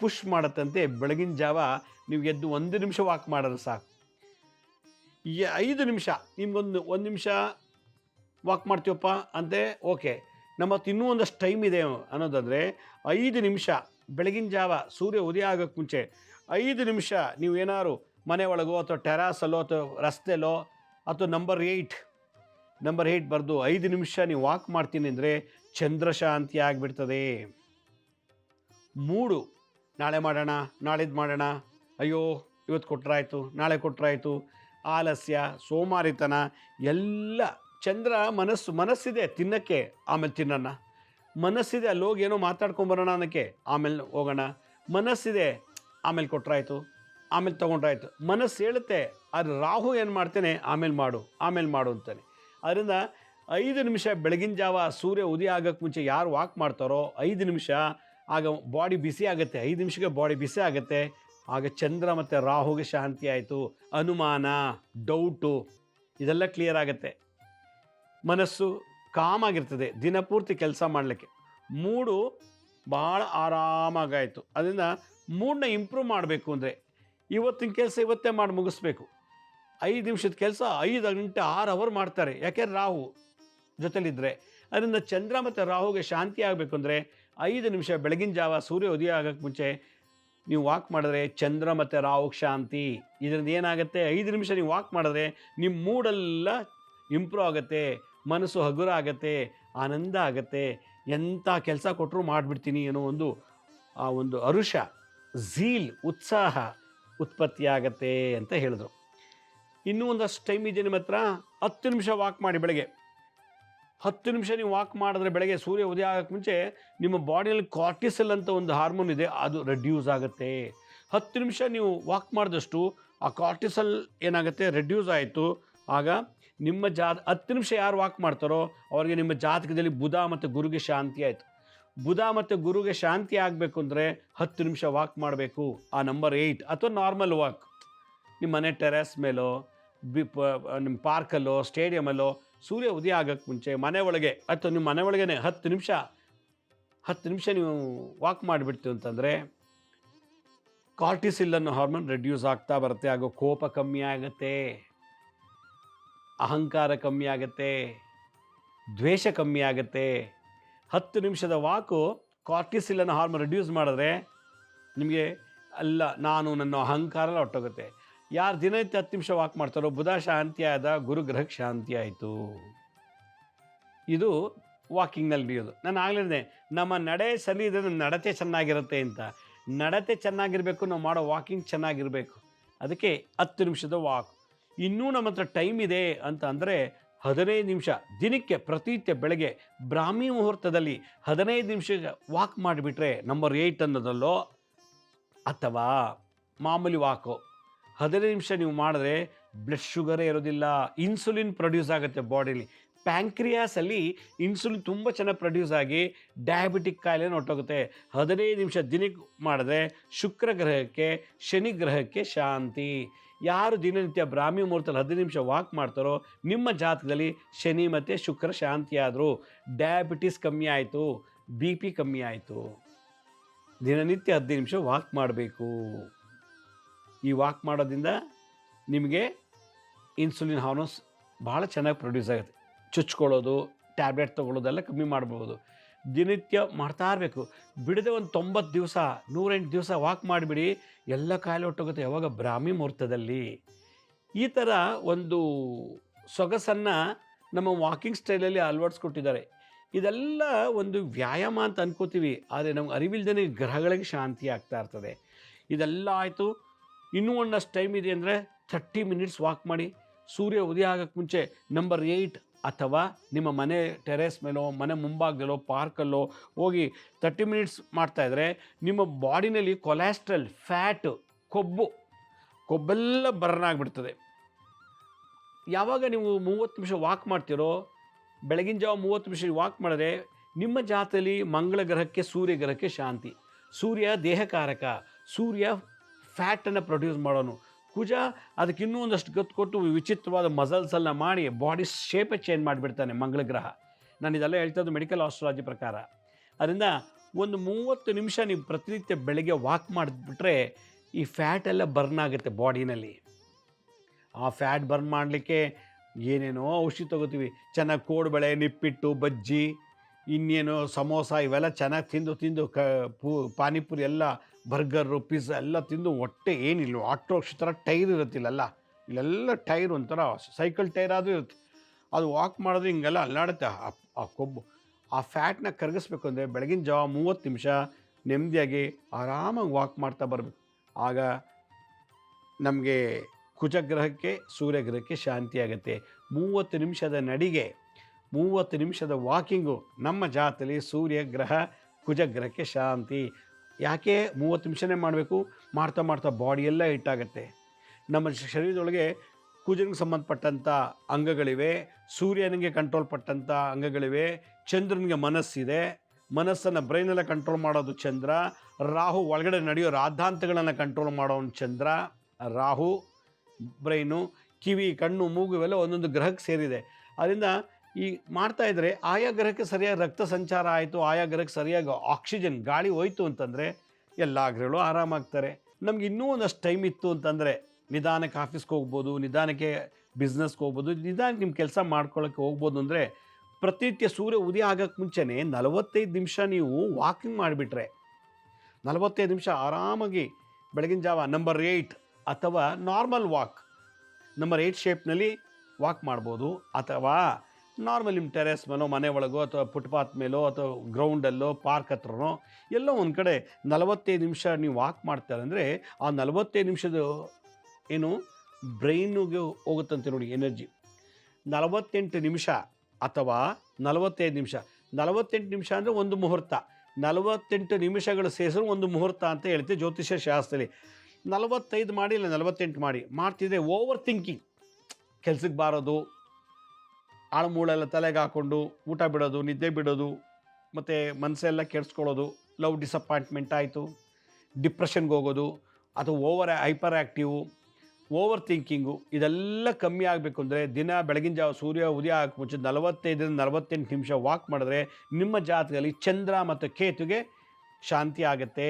ಪುಷ್ ಮಾಡತ್ತಂತೆ. ಬೆಳಗಿನ ಜಾವ ನೀವು ಎದ್ದು ಒಂದು ನಿಮಿಷ ವಾಕ್ ಮಾಡಿದ್ರೆ ಸಾಕು. ಐದು ನಿಮಿಷ, ನಿಮಗೊಂದು ಒಂದು ನಿಮಿಷ ವಾಕ್ ಮಾಡ್ತೀವಪ್ಪ ಅಂತೆ, ಓಕೆ. ನಮ್ಮ ಇನ್ನೂ ಒಂದಷ್ಟು ಟೈಮ್ ಇದೆ ಅನ್ನೋದಾದರೆ, ಐದು ನಿಮಿಷ, ಬೆಳಗಿನ ಜಾವ, ಸೂರ್ಯ ಉದಯ ಆಗೋಕ್ಕೆ ಮುಂಚೆ ಐದು ನಿಮಿಷ ನೀವು ಏನಾದ್ರು ಮನೆ ಒಳಗೋ ಅಥವಾ ಟೆರಾಸಲ್ಲೋ ಅಥವಾ ರಸ್ತೆಲೋ ಅಥವಾ ನಂಬರ್ ಏಯ್ಟ್ ನಂಬರ್ ಏಯ್ಟ್ ಬರೆದು ಐದು ನಿಮಿಷ ನೀವು ವಾಕ್ ಮಾಡ್ತೀನಿ ಅಂದರೆ ಚಂದ್ರಶಾಂತಿ ಆಗಿಬಿಡ್ತದೆ. ಮೂಡು, ನಾಳೆ ಮಾಡೋಣ, ನಾಳಿದ್ದು ಮಾಡೋಣ. ಅಯ್ಯೋ, ಇವತ್ತು ಕೊಟ್ಟರಾಯಿತು ನಾಳೆ ಕೊಟ್ಟರಾಯಿತು ಆಲಸ್ಯ, ಸೋಮಾರಿತನ, ಎಲ್ಲ ಚಂದ್ರ ಮನಸ್ಸು, ಮನಸ್ಸಿದೆ ತಿನ್ನಕ್ಕೆ, ಆಮೇಲೆ ತಿನ್ನೋಣ ಮನಸ್ಸಿದೆ ಅಲ್ಲಿ ಹೋಗಿ ಏನೋ ಮಾತಾಡ್ಕೊಂಬರೋಣ ಅನ್ನೋಕ್ಕೆ, ಆಮೇಲೆ ಹೋಗೋಣ. ಮನಸ್ಸಿದೆ, ಆಮೇಲೆ ಕೊಟ್ಟರಾಯಿತು ಆಮೇಲೆ ತೊಗೊಂಡ್ರಾಯ್ತು. ಮನಸ್ಸು ಹೇಳುತ್ತೆ ಅದು ರಾಹು ಏನು ಮಾಡ್ತೇನೆ, ಆಮೇಲೆ ಮಾಡು ಆಮೇಲೆ ಮಾಡು ಅಂತಾನೆ. ಅದರಿಂದ ಐದು ನಿಮಿಷ ಬೆಳಗಿನ ಜಾವ ಸೂರ್ಯ ಉದಯ ಆಗೋಕ್ಕೆ ಮುಂಚೆ ಯಾರು ವಾಕ್ ಮಾಡ್ತಾರೋ ಐದು ನಿಮಿಷ, ಆಗ ಬಾಡಿ ಬಿಸಿ ಆಗುತ್ತೆ. ಐದು ನಿಮಿಷಕ್ಕೆ ಬಾಡಿ ಬಿಸಿ ಆಗುತ್ತೆ. ಆಗ ಚಂದ್ರ ಮತ್ತು ರಾಹುಗೆ ಶಾಂತಿ ಆಯಿತು. ಅನುಮಾನ ಡೌಟು ಇದೆಲ್ಲ ಕ್ಲಿಯರ್ ಆಗುತ್ತೆ. ಮನಸ್ಸು ಕಾಮಾಗಿರ್ತದೆ ದಿನಪೂರ್ತಿ ಕೆಲಸ ಮಾಡಲಿಕ್ಕೆ. ಮೂಡು ಭಾಳ ಆರಾಮಾಗಾಯಿತು. ಅದರಿಂದ ಮೂಡನ್ನ ಇಂಪ್ರೂವ್ ಮಾಡಬೇಕು ಅಂದರೆ, ಇವತ್ತಿನ ಕೆಲಸ ಇವತ್ತೇ ಮಾಡಿ ಮುಗಿಸ್ಬೇಕು. ಐದು ನಿಮಿಷದ ಕೆಲಸ, ಐದು ಗಂಟೆ, ಆರು ಅವರ್ ಮಾಡ್ತಾರೆ. ಯಾಕೆಂದ್ರೆ ರಾಹು ಜೊತೆಲಿದ್ದರೆ ಅದರಿಂದ ಚಂದ್ರ ಮತ್ತು ರಾಹುಗೆ ಶಾಂತಿ ಆಗಬೇಕು ಅಂದರೆ ಐದು ನಿಮಿಷ ಬೆಳಗಿನ ಜಾವ ಸೂರ್ಯ ಉದಯ ಆಗೋಕ್ಕೆ ಮುಂಚೆ ನೀವು ವಾಕ್ ಮಾಡಿದ್ರೆ ಚಂದ್ರ ಮತ್ತು ರಾಹುಗೆ ಶಾಂತಿ. ಇದರಿಂದ ಏನಾಗುತ್ತೆ? ಐದು ನಿಮಿಷ ನೀವು ವಾಕ್ ಮಾಡಿದ್ರೆ ನಿಮ್ಮ ಮೂಡೆಲ್ಲ ಇಂಪ್ರೂವ್ ಆಗುತ್ತೆ, ಮನಸ್ಸು ಹಗುರ ಆಗುತ್ತೆ, ಆನಂದ ಆಗುತ್ತೆ. ಎಂಥ ಕೆಲಸ ಕೊಟ್ಟರು ಮಾಡಿಬಿಡ್ತೀನಿ ಅನ್ನೋ ಒಂದು, ಆ ಒಂದು ಅರುಷ ಝೀಲ್ ಉತ್ಸಾಹ ಉತ್ಪತ್ತಿಯಾಗತ್ತೆ ಅಂತ ಹೇಳಿದ್ರು. ಇನ್ನೂ ಒಂದಷ್ಟು ಟೈಮ್ ಇದೆ ನಿಮ್ಮ ಹತ್ರ. ಹತ್ತು ನಿಮಿಷ ವಾಕ್ ಮಾಡಿ ಬೆಳಗ್ಗೆ. ಹತ್ತು ನಿಮಿಷ ನೀವು ವಾಕ್ ಮಾಡಿದ್ರೆ ಬೆಳಗ್ಗೆ ಸೂರ್ಯ ಉದಯ ಆಗೋಕ್ಕೆ ಮುಂಚೆ ನಿಮ್ಮ ಬಾಡಿಯಲ್ಲಿ ಕಾರ್ಟಿಸಲ್ ಅಂತ ಒಂದು ಹಾರ್ಮೋನ್ ಇದೆ, ಅದು ರೆಡ್ಯೂಸ್ ಆಗುತ್ತೆ. ಹತ್ತು ನಿಮಿಷ ನೀವು ವಾಕ್ ಮಾಡಿದಷ್ಟು ಆ ಕಾರ್ಟಿಸಲ್ ಏನಾಗುತ್ತೆ? ರೆಡ್ಯೂಸ್ ಆಯಿತು. ಆಗ ನಿಮ್ಮ ಜಾತ, ಹತ್ತು ನಿಮಿಷ ಯಾರು ವಾಕ್ ಮಾಡ್ತಾರೋ ಅವರಿಗೆ ನಿಮ್ಮ ಜಾತಕದಲ್ಲಿ ಬುಧ ಮತ್ತು ಗುರುಗೆ ಶಾಂತಿ ಆಯಿತು. ಬುಧ ಮತ್ತು ಗುರುಗೆ ಶಾಂತಿ ಆಗಬೇಕು ಅಂದರೆ ಹತ್ತು ನಿಮಿಷ ವಾಕ್ ಮಾಡಬೇಕು. ಆ ನಂಬರ್ ಏಯ್ಟ್ ಅಥವಾ ನಾರ್ಮಲ್ ವಾಕ್ ನಿಮ್ಮ ಮನೆ ಟೆರೆಸ್ ಮೇಲೋ ಬಿ ನಿಮ್ಮ ಪಾರ್ಕಲ್ಲೋ, ಸ್ಟೇಡಿಯಮಲ್ಲೋ, ಸೂರ್ಯ ಉದಯ ಆಗೋಕ್ಕೆ ಮುಂಚೆ ಮನೆ ಒಳಗೆ, ಅಥವಾ ನಿಮ್ಮ ಮನೆ ಒಳಗೇ ಹತ್ತು ನಿಮಿಷ ಹತ್ತು ನಿಮಿಷ ನೀವು ವಾಕ್ ಮಾಡಿಬಿಡ್ತೀವಿ ಅಂತಂದರೆ ಕಾರ್ಟಿಸಿಲ್ ಅನ್ನೋ ಹಾರ್ಮೋನ್ ರೆಡ್ಯೂಸ್ ಆಗ್ತಾ ಬರುತ್ತೆ, ಆಗೋ ಕೋಪ ಕಮ್ಮಿ ಆಗುತ್ತೆ, ಅಹಂಕಾರ ಕಮ್ಮಿ ಆಗುತ್ತೆ, ದ್ವೇಷ ಕಮ್ಮಿ ಆಗುತ್ತೆ. ಹತ್ತು ನಿಮಿಷದ ವಾಕು ಕಾರ್ಟಿಸಿಲ್ ಅನ್ನೋ ಹಾರ್ಮೋನ್ ರೆಡ್ಯೂಸ್ ಮಾಡಿದ್ರೆ ನಿಮಗೆ ಅಲ್ಲ, ನಾನು ನನ್ನ ಅಹಂಕಾರ ಹೊಟ್ಟೋಗುತ್ತೆ. ಯಾರು ದಿನನಿತ್ಯ ಹತ್ತು ನಿಮಿಷ ವಾಕ್ ಮಾಡ್ತಾರೋ? ಬುಧ ಶಾಂತಿ ಆದ ಗುರುಗ್ರಹಕ್ಕೆ ಶಾಂತಿ ಆಯಿತು. ಇದು ವಾಕಿಂಗ್ನಲ್ಲಿ ನಡೆಯೋದು ನಾನು ಆಗಲಿದೆ ನಮ್ಮ ನಡೆ ಸರಿ ಇದ್ರೆ ನಡತೆ ಚೆನ್ನಾಗಿರುತ್ತೆ ಅಂತ. ನಡತೆ ಚೆನ್ನಾಗಿರಬೇಕು, ನಾವು ಮಾಡೋ ವಾಕಿಂಗ್ ಚೆನ್ನಾಗಿರಬೇಕು. ಅದಕ್ಕೆ ಹತ್ತು ನಿಮಿಷದ ವಾಕ್ ಇನ್ನೂ ನಮ್ಮ ಹತ್ರ ಟೈಮ್ ಇದೆ ಅಂತ ಅಂದರೆ ಹದಿನೈದು ನಿಮಿಷ. ದಿನಕ್ಕೆ ಪ್ರತಿನಿತ್ಯ ಬೆಳಗ್ಗೆ ಬ್ರಾಹ್ಮಿ ಮುಹೂರ್ತದಲ್ಲಿ ಹದಿನೈದು ನಿಮಿಷ ವಾಕ್ ಮಾಡಿಬಿಟ್ರೆ ನಂಬರ್ ಏಯ್ಟ್ ಅನ್ನೋದಲ್ಲೋ, ಅಥವಾ ಮಾಮೂಲಿ ವಾಕು ಹದಿನೈದು ನಿಮಿಷ ನೀವು ಮಾಡಿದ್ರೆ ಬ್ಲಡ್ ಶುಗರೇ ಇರೋದಿಲ್ಲ ಇನ್ಸುಲಿನ್ ಪ್ರೊಡ್ಯೂಸ್ ಆಗುತ್ತೆ ಬಾಡಿಲಿ ಪ್ಯಾಂಕ್ರಿಯಾಸಲ್ಲಿ ಇನ್ಸುಲಿನ್ ತುಂಬ ಚೆನ್ನಾಗಿ ಪ್ರೊಡ್ಯೂಸ್ ಆಗಿ ಡಯಾಬಿಟಿಕ್ ಕಾಯಿಲೆ ಹೊಟ್ಟೋಗುತ್ತೆ ಹದಿನೈದು ನಿಮಿಷ ದಿನಕ್ಕೆ ಮಾಡಿದ್ರೆ ಶುಕ್ರ ಗ್ರಹಕ್ಕೆ, ಶನಿ ಗ್ರಹಕ್ಕೆ ಶಾಂತಿ. ಯಾರು ದಿನನಿತ್ಯ ಬ್ರಾಹ್ಮಿ ಮುಹೂರ್ತದಲ್ಲಿ ಹದಿನೈದು ನಿಮಿಷ ವಾಕ್ ಮಾಡ್ತಾರೋ, ನಿಮ್ಮ ಜಾತಕದಲ್ಲಿ ಶನಿ ಮತ್ತು ಶುಕ್ರ ಶಾಂತಿಯಾದರೂ. ಡಯಾಬಿಟಿಸ್ ಕಮ್ಮಿ ಆಯಿತು ಬಿ ಪಿ ಕಮ್ಮಿ ಆಯಿತು. ದಿನನಿತ್ಯ ಹದಿನೈದು ನಿಮಿಷ ವಾಕ್ ಮಾಡಬೇಕು. ಈ ವಾಕ್ ಮಾಡೋದ್ರಿಂದ ನಿಮಗೆ ಇನ್ಸುಲಿನ್ ಹಾರ್ಮೋನ್ಸ್ ಭಾಳ ಚೆನ್ನಾಗಿ ಪ್ರೊಡ್ಯೂಸ್ ಆಗುತ್ತೆ. ಚುಚ್ಕೊಳ್ಳೋದು ಟ್ಯಾಬ್ಲೆಟ್ ತೊಗೊಳ್ಳೋದೆಲ್ಲ ಕಮ್ಮಿ ಮಾಡ್ಬೋದು. ದಿನನಿತ್ಯ ಮಾಡ್ತಾ ಇರಬೇಕು. ಬಿಡದೆ ಒಂದು ತೊಂಬತ್ತು ದಿವಸ, ನೂರೆಂಟು ದಿವಸ ವಾಕ್ ಮಾಡಿಬಿಡಿ, ಎಲ್ಲ ಕಾಯಿಲೆ ಹೊಟ್ಟೋಗುತ್ತೆ ಯಾವಾಗ? ಬ್ರಾಹ್ಮಿ ಮುಹೂರ್ತದಲ್ಲಿ. ಈ ಥರ ಒಂದು ಸೊಗಸನ್ನು ನಮ್ಮ ವಾಕಿಂಗ್ ಸ್ಟೈಲಲ್ಲಿ ಅಳವಡಿಸ್ಕೊಟ್ಟಿದ್ದಾರೆ. ಇದೆಲ್ಲ ಒಂದು ವ್ಯಾಯಾಮ ಅಂತ ಅನ್ಕೋತೀವಿ. ಆದರೆ ನಮ್ಗೆ ಅರಿವಿಲ್ದೇ ಗ್ರಹಗಳಿಗೆ ಶಾಂತಿ ಆಗ್ತಾ ಇರ್ತದೆ. ಇದೆಲ್ಲ ಆಯಿತು. ಇನ್ನೂ ಒಂದಷ್ಟು ಟೈಮ್ ಇದೆ ಅಂದರೆ ಥರ್ಟಿ ಮಿನಿಟ್ಸ್ ವಾಕ್ ಮಾಡಿ, ಸೂರ್ಯ ಉದಯ ಆಗೋಕ್ಕೆ ಮುಂಚೆ ನಂಬರ್ ಏಯ್ಟ್ ಅಥವಾ ನಿಮ್ಮ ಮನೆ ಟೆರೇಸ್ ಮೇಲೋ, ಮನೆ ಮುಂಭಾಗದಲ್ಲೋ ಪಾರ್ಕಲ್ಲೋ ಹೋಗಿ ತರ್ಟಿ ಮಿನಿಟ್ಸ್ ಮಾಡ್ತಾಯಿದ್ರೆ ನಿಮ್ಮ ಬಾಡಿನಲ್ಲಿ ಕೊಲೆಸ್ಟ್ರಲ್ ಫ್ಯಾಟ್ ಕೊಬ್ಬು, ಕೊಬ್ಬೆಲ್ಲ ಬರ್ನ್ ಆಗಿಬಿಡ್ತದೆ. ಯಾವಾಗ ನೀವು ಮೂವತ್ತು ನಿಮಿಷ ವಾಕ್ ಮಾಡ್ತೀರೋ, ಬೆಳಗಿನ ಜಾವ ಮೂವತ್ತು ನಿಮಿಷ ವಾಕ್ ಮಾಡಿದ್ರೆ ನಿಮ್ಮ ಜಾತದಲ್ಲಿ ಮಂಗಳ ಗ್ರಹಕ್ಕೆ ಸೂರ್ಯ ಗ್ರಹಕ್ಕೆ ಶಾಂತಿ. ಸೂರ್ಯ ದೇಹಕಾರಕ, ಸೂರ್ಯ ಫ್ಯಾಟನ್ನು ಪ್ರೊಡ್ಯೂಸ್ ಮಾಡೋನು. ಕುಜ, ಅದಕ್ಕೆ ಇನ್ನೂ ಒಂದಷ್ಟು ಗತ್ತು ಕೊಟ್ಟು ವಿಚಿತ್ರವಾದ ಮಸಲ್ಸನ್ನ ಮಾಡಿ ಬಾಡಿ ಶೇಪೇ ಚೇಂಜ್ ಮಾಡಿಬಿಡ್ತಾನೆ ಮಂಗಳ ಗ್ರಹ ನಾನು ಇದೆಲ್ಲ ಹೇಳ್ತಾ ಮೆಡಿಕಲ್ ಆಸ್ಟ್ರಾಲಜಿ ಪ್ರಕಾರ. ಅದರಿಂದ ಒಂದು ಮೂವತ್ತು ನಿಮಿಷ ನೀವು ಪ್ರತಿನಿತ್ಯ ಬೆಳಗ್ಗೆ ವಾಕ್ ಮಾಡಿಬಿಟ್ರೆ ಈ ಫ್ಯಾಟ್ ಎಲ್ಲ ಬರ್ನ್ ಆಗುತ್ತೆ ಬಾಡಿನಲ್ಲಿ ಆ ಫ್ಯಾಟ್ ಬರ್ನ್ ಮಾಡಲಿಕ್ಕೆ ಏನೇನೋ ಔಷಧಿ ತೊಗೋತೀವಿ. ಚೆನ್ನಾಗಿ ಕೋಡುಬಳೆ, ನಿಪ್ಪಿಟ್ಟು, ಬಜ್ಜಿ, ಇನ್ನೇನು ಸಮೋಸ ಇವೆಲ್ಲ ಚೆನ್ನಾಗಿ ತಿಂದು ತಿಂದು ಕ ಪೂ ಪಾನಿಪುರಿ ಎಲ್ಲ ಬರ್ಗರು, ಪಿಜ್ಜಾ ಎಲ್ಲ ತಿಂದು ಹೊಟ್ಟೆ ಏನಿಲ್ಲ ಆಟೋ ಥರ ಟೈರ್ ಇರುತ್ತಿಲ್ಲಲ್ಲ ಇಲ್ಲೆಲ್ಲ. ಟೈರ್ ಒಂಥರ ಸೈಕಲ್ ಟೈರ್ ಆದರೂ ಇರುತ್ತೆ. ಅದು ವಾಕ್ ಮಾಡಿದ್ರೆ ಹಿಂಗೆಲ್ಲ ಅಲ್ಲಾಡುತ್ತೆ. ಆ- ಆ ಕೊಬ್ಬು, ಆ ಫ್ಯಾಟ್ನ ಕರಗಿಸ್ಬೇಕು ಅಂದರೆ ಬೆಳಗಿನ ಜಾವ ಮೂವತ್ತು ನಿಮಿಷ ನೆಮ್ಮದಿಯಾಗಿ ಆರಾಮಾಗಿ ವಾಕ್ ಮಾಡ್ತಾ ಬರಬೇಕು. ಆಗ ನಮಗೆ ಕುಜಗ್ರಹಕ್ಕೆ, ಸೂರ್ಯಗ್ರಹಕ್ಕೆ ಶಾಂತಿ ಆಗುತ್ತೆ. ಮೂವತ್ತು ನಿಮಿಷದ ನಡಿಗೆ, ಮೂವತ್ತು ನಿಮಿಷದ ವಾಕಿಂಗು ನಮ್ಮ ಜಾತಲ್ಲಿ ಸೂರ್ಯಗ್ರಹ ಕುಜಗ್ರಹಕ್ಕೆ ಶಾಂತಿ. ಯಾಕೆ ಮೂವತ್ತು ನಿಮಿಷನೇ ಮಾಡಬೇಕು? ಮಾಡ್ತಾ ಮಾಡ್ತಾ ಬಾಡಿ ಎಲ್ಲ ಹಿಟ್ಟಾಗುತ್ತೆ ನಮ್ಮ ಶರೀರದೊಳಗೆ ಕೂಜನಿಗೆ ಸಂಬಂಧಪಟ್ಟಂಥ ಅಂಗಗಳಿವೆ, ಸೂರ್ಯನಿಗೆ ಕಂಟ್ರೋಲ್ ಪಟ್ಟಂಥ ಅಂಗಗಳಿವೆ, ಚಂದ್ರನಿಗೆ ಮನಸ್ಸಿದೆ. ಮನಸ್ಸನ್ನು ಬ್ರೈನೆಲ್ಲ ಕಂಟ್ರೋಲ್ ಮಾಡೋದು ಚಂದ್ರ. ರಾಹು ಒಳಗಡೆ ನಡೆಯೋ ರಾಧಾಂತಗಳನ್ನು ಕಂಟ್ರೋಲ್ ಮಾಡೋನು ಚಂದ್ರ. ರಾಹು ಬ್ರೈನು ಕಿವಿ, ಕಣ್ಣು, ಮೂಗು ಇವೆಲ್ಲ ಒಂದೊಂದು ಗ್ರಹಕ್ಕೆ ಸೇರಿದೆ. ಅದರಿಂದ ಈ ಮಾಡ್ತಾ ಇದ್ರೆ ಆಯಾ ಗ್ರಹಕ್ಕೆ ಸರಿಯಾಗಿ ರಕ್ತ ಸಂಚಾರ ಆಯಿತು, ಆಯಾ ಗ್ರಹಕ್ಕೆ ಸರಿಯಾಗಿ ಆಕ್ಸಿಜನ್ ಗಾಳಿ ಹೋಯ್ತು ಅಂತಂದರೆ ಎಲ್ಲ ಗ್ರಹಗಳು ಆರಾಮಾಗ್ತಾರೆ. ನಮ್ಗೆ ಇನ್ನೂ ಒಂದಷ್ಟು ಟೈಮ್ ಇತ್ತು ಅಂತಂದರೆ ನಿಧಾನಕ್ಕೆ ಆಫೀಸ್ಗೆ ಹೋಗ್ಬೋದು, ನಿಧಾನಕ್ಕೆ ಬಿಸ್ನೆಸ್ಗೆ ಹೋಗ್ಬೋದು, ನಿಧಾನಕ್ಕೆ ನಿಮ್ಮ ಕೆಲಸ ಮಾಡ್ಕೊಳ್ಳೋಕ್ಕೆ ಹೋಗ್ಬೋದು ಅಂದರೆ ಪ್ರತಿನಿತ್ಯ ಸೂರ್ಯ ಉದಯ ಆಗೋಕ್ಕೆ ಮುಂಚೆನೇ ನಲವತ್ತೈದು ನಿಮಿಷ ನೀವು ವಾಕಿಂಗ್ ಮಾಡಿಬಿಟ್ರೆ, ನಲವತ್ತೈದು ನಿಮಿಷ ಆರಾಮಾಗಿ ಬೆಳಗಿನ ಜಾವ ನಂಬರ್ ಏಯ್ಟ್ ಅಥವಾ ನಾರ್ಮಲ್ ವಾಕ್, ನಂಬರ್ ಏಯ್ಟ್ ಶೇಪ್ನಲ್ಲಿ ವಾಕ್ ಮಾಡ್ಬೋದು ಅಥವಾ ನಾರ್ಮಲ್ ನಿಮ್ಮ ಟೆರೆಸ್ ಮೇಲೋ, ಮನೆ ಒಳಗೋ, ಅಥವಾ ಫುಟ್ಪಾತ್ ಮೇಲೋ, ಅಥವಾ ಗ್ರೌಂಡಲ್ಲೋ ಪಾರ್ಕ್ ಹತ್ರನೋ, ಎಲ್ಲೋ ಒಂದು ಕಡೆ ನಲವತ್ತೈದು ನಿಮಿಷ ನೀವು ವಾಕ್ ಮಾಡ್ತಾರೆ ಅಂದರೆ ಆ ನಲವತ್ತೈದು ನಿಮಿಷದ ಏನು ಬ್ರೈನಿಗೆ ಹೋಗುತ್ತಂತೆ ನೋಡಿ ಎನರ್ಜಿ. ನಲವತ್ತೆಂಟು ನಿಮಿಷ ಅಥವಾ ನಲವತ್ತೈದು ನಿಮಿಷ. ನಲವತ್ತೆಂಟು ನಿಮಿಷ ಅಂದರೆ ಒಂದು ಮುಹೂರ್ತ. ನಲವತ್ತೆಂಟು ನಿಮಿಷಗಳು ಸೇರಿಸಲು ಒಂದು ಮುಹೂರ್ತ ಅಂತ ಹೇಳ್ತೀವಿ ಜ್ಯೋತಿಷ್ಯ ಶಾಸ್ತ್ರದಲ್ಲಿ. ನಲವತ್ತೈದು ಮಾಡಿ ಇಲ್ಲ ನಲವತ್ತೆಂಟು ಮಾಡಿ. ಮಾಡ್ತಿದ್ರೆ ಓವರ್ ಥಿಂಕಿಂಗ್ ಕೆಲಸಕ್ಕೆ ಬಾರೋದು ಆಳುಮೂಳೆಲ್ಲ ತಲೆಗೆ ಹಾಕ್ಕೊಂಡು ಊಟ ಬಿಡೋದು, ನಿದ್ದೆ ಬಿಡೋದು, ಮತ್ತು ಮನಸ್ಸೆಲ್ಲ ಕೆಡಿಸ್ಕೊಳ್ಳೋದು, ಲವ್ ಡಿಸಪಾಯಿಂಟ್ಮೆಂಟ್ ಆಯಿತು ಡಿಪ್ರೆಷನ್ಗೆ ಹೋಗೋದು ಅಥವಾ over hyper active over thinking ಇದೆಲ್ಲ ಕಮ್ಮಿ ಆಗಬೇಕು ಅಂದರೆ ದಿನ ಬೆಳಗಿನ ಜಾವ ಸೂರ್ಯ ಉದಯ ಹಾಕಿ ಮುಂಚೆ ನಲವತ್ತೈದರಿಂದ ನಲವತ್ತೆಂಟು ನಿಮಿಷ ವಾಕ್ ಮಾಡಿದ್ರೆ ನಿಮ್ಮ ಜಾತಕದಲ್ಲಿ ಚಂದ್ರ ಮತ್ತು ಕೇತುಗೆ ಶಾಂತಿ ಆಗುತ್ತೆ.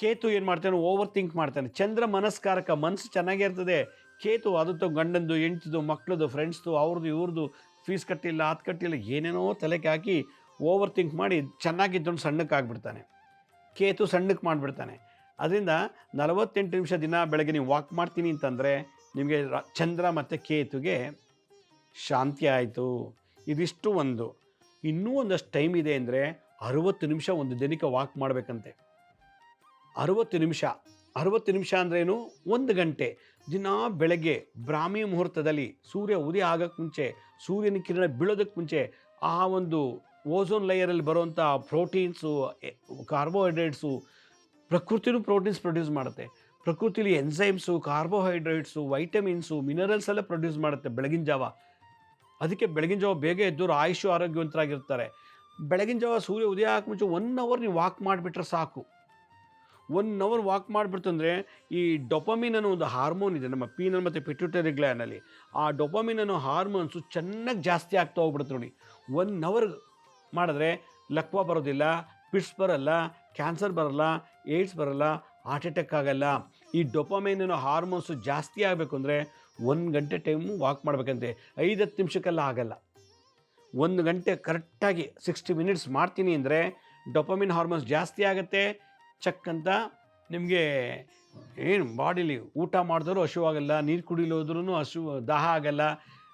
ಕೇತು ಏನು ಮಾಡ್ತಾನೆ? ಓವರ್ ಥಿಂಕ್ ಮಾಡ್ತಾನೆ. ಚಂದ್ರ ಮನಸ್ಕಾರಕ ಮನಸ್ಸು ಚೆನ್ನಾಗಿರ್ತದೆ. ಕೇತು ಅದು ಗಂಡಂದು, ಹೆಂಡ್ತಿದು, ಮಕ್ಳದು ಫ್ರೆಂಡ್ಸ್ದು ಅವ್ರದ್ದು ಇವ್ರದ್ದು ಫೀಸ್ ಕಟ್ಟಿಲ್ಲ, ಅದು ಕಟ್ಟಿಲ್ಲ, ಏನೇನೋ ತಲೆಗೆ ಹಾಕಿ ಓವರ್ ಥಿಂಕ್ ಮಾಡಿ ಚೆನ್ನಾಗಿದ್ದೊಂದು ಸಣ್ಣಕ್ಕೆ ಆಗ್ಬಿಡ್ತಾನೆ. ಕೇತು ಸಣ್ಣಕ್ಕೆ ಮಾಡಿಬಿಡ್ತಾನೆ. ಅದರಿಂದ ನಲವತ್ತೆಂಟು ನಿಮಿಷ ದಿನ ಬೆಳಗ್ಗೆ ನೀವು ವಾಕ್ ಮಾಡ್ತೀನಿ ಅಂತಂದರೆ ನಿಮಗೆ ಚಂದ್ರ ಮತ್ತು ಕೇತುಗೆ ಶಾಂತಿ ಆಯಿತು. ಇದಿಷ್ಟು ಒಂದು. ಇನ್ನೂ ಒಂದಷ್ಟು ಟೈಮ್ ಇದೆ ಅಂದರೆ ಅರುವತ್ತು ನಿಮಿಷ ಒಂದು ದಿನಕ್ಕೆ ವಾಕ್ ಮಾಡಬೇಕಂತೆ. ಅರುವತ್ತು ನಿಮಿಷ. ಅರುವತ್ತು ನಿಮಿಷ ಅಂದ್ರೇನು ಒಂದು ಗಂಟೆ. ದಿನ ಬೆಳಗ್ಗೆ ಬ್ರಾಹ್ಮಿ ಮುಹೂರ್ತದಲ್ಲಿ ಸೂರ್ಯ ಉದಯ ಆಗೋಕ್ಕೆ ಮುಂಚೆ, ಸೂರ್ಯನ ಕಿರಣ ಬೀಳೋದಕ್ಕೆ ಮುಂಚೆ ಆ ಒಂದು ಓಝೋನ್ ಲೇಯರಲ್ಲಿ ಬರುವಂಥ ಪ್ರೋಟೀನ್ಸು ಕಾರ್ಬೋಹೈಡ್ರೇಟ್ಸು ಪ್ರಕೃತಿನೂ ಪ್ರೋಟೀನ್ಸ್ ಪ್ರೊಡ್ಯೂಸ್ ಮಾಡುತ್ತೆ. ಪ್ರಕೃತಿಲಿ ಎನ್ಸೈಮ್ಸು ಕಾರ್ಬೋಹೈಡ್ರೇಟ್ಸು ವೈಟಮಿನ್ಸು ಮಿನರಲ್ಸ್ ಎಲ್ಲ ಪ್ರೊಡ್ಯೂಸ್ ಮಾಡುತ್ತೆ ಬೆಳಗಿನ ಜಾವ. ಅದಕ್ಕೆ ಬೆಳಗಿನ ಜಾವ ಬೇಗ ಎದ್ದವರು ಆಯುಷು ಆರೋಗ್ಯವಂತರಾಗಿರ್ತಾರೆ. ಬೆಳಗಿನ ಜಾವ ಸೂರ್ಯ ಉದಯ ಹಾಕಿ ಮುಂಚೆ ಒನ್ ಅವರ್ ನೀವು ವಾಕ್ ಮಾಡಿಬಿಟ್ರೆ ಸಾಕು. ಒನ್ ಅವರ್ ವಾಕ್ ಮಾಡಿಬಿಡ್ತಂದ್ರೆ ಈ ಡೊಪಮಿನ್ ಅನ್ನೋ ಒಂದು ಹಾರ್ಮೋನ್ ಇದೆ, ನಮ್ಮ ಪೀನಲ್ ಮತ್ತು ಪಿಟ್ಯೂಟರಿ ಗ್ಲ್ಯಾಂಡಲ್ಲಿ ಆ ಡೊಪಮಿನ್ ಅನ್ನೋ ಹಾರ್ಮೋನ್ಸು ಚೆನ್ನಾಗಿ ಜಾಸ್ತಿ ಆಗ್ತಾ ಹೋಗ್ಬಿಡುತ್ತೆ ನೋಡಿ. ಒನ್ ಅವರ್ ಮಾಡಿದ್ರೆ ಲಕ್ವ ಬರೋದಿಲ್ಲ, ಪಿಟ್ಸ್ ಬರಲ್ಲ, ಕ್ಯಾನ್ಸರ್ ಬರಲ್ಲ, ಏಡ್ಸ್ ಬರಲ್ಲ, ಹಾರ್ಟ್ ಅಟ್ಯಾಕ್ ಆಗಲ್ಲ. ಈ ಡೊಪಮೈನ್ ಅನ್ನೋ ಹಾರ್ಮೋನ್ಸು ಜಾಸ್ತಿ ಆಗಬೇಕು ಅಂದರೆ ಒಂದು ಗಂಟೆ ಟೈಮು ವಾಕ್ ಮಾಡಬೇಕಂತೆ. ಹತ್ತು ನಿಮಿಷಕ್ಕೆಲ್ಲ ಆಗಲ್ಲ. ಒಂದು ಗಂಟೆ ಕರೆಕ್ಟಾಗಿ ಸಿಕ್ಸ್ಟಿ ಮಿನಿಟ್ಸ್ ಮಾಡ್ತೀನಿ ಅಂದರೆ ಡೊಪಮಿನ್ ಹಾರ್ಮೋನ್ಸ್ ಜಾಸ್ತಿ ಆಗುತ್ತೆ ಚಕ್ ಅಂತ ನಿಮಗೆ ಏನು ಬಾಡಿಲಿ ಊಟ ಮಾಡಿದ್ರೂ ಹಸಿವಾಗಲ್ಲ, ನೀರು ಕುಡಿಲೋದ್ರೂ ಹಸು, ದಾಹ ಆಗಲ್ಲ,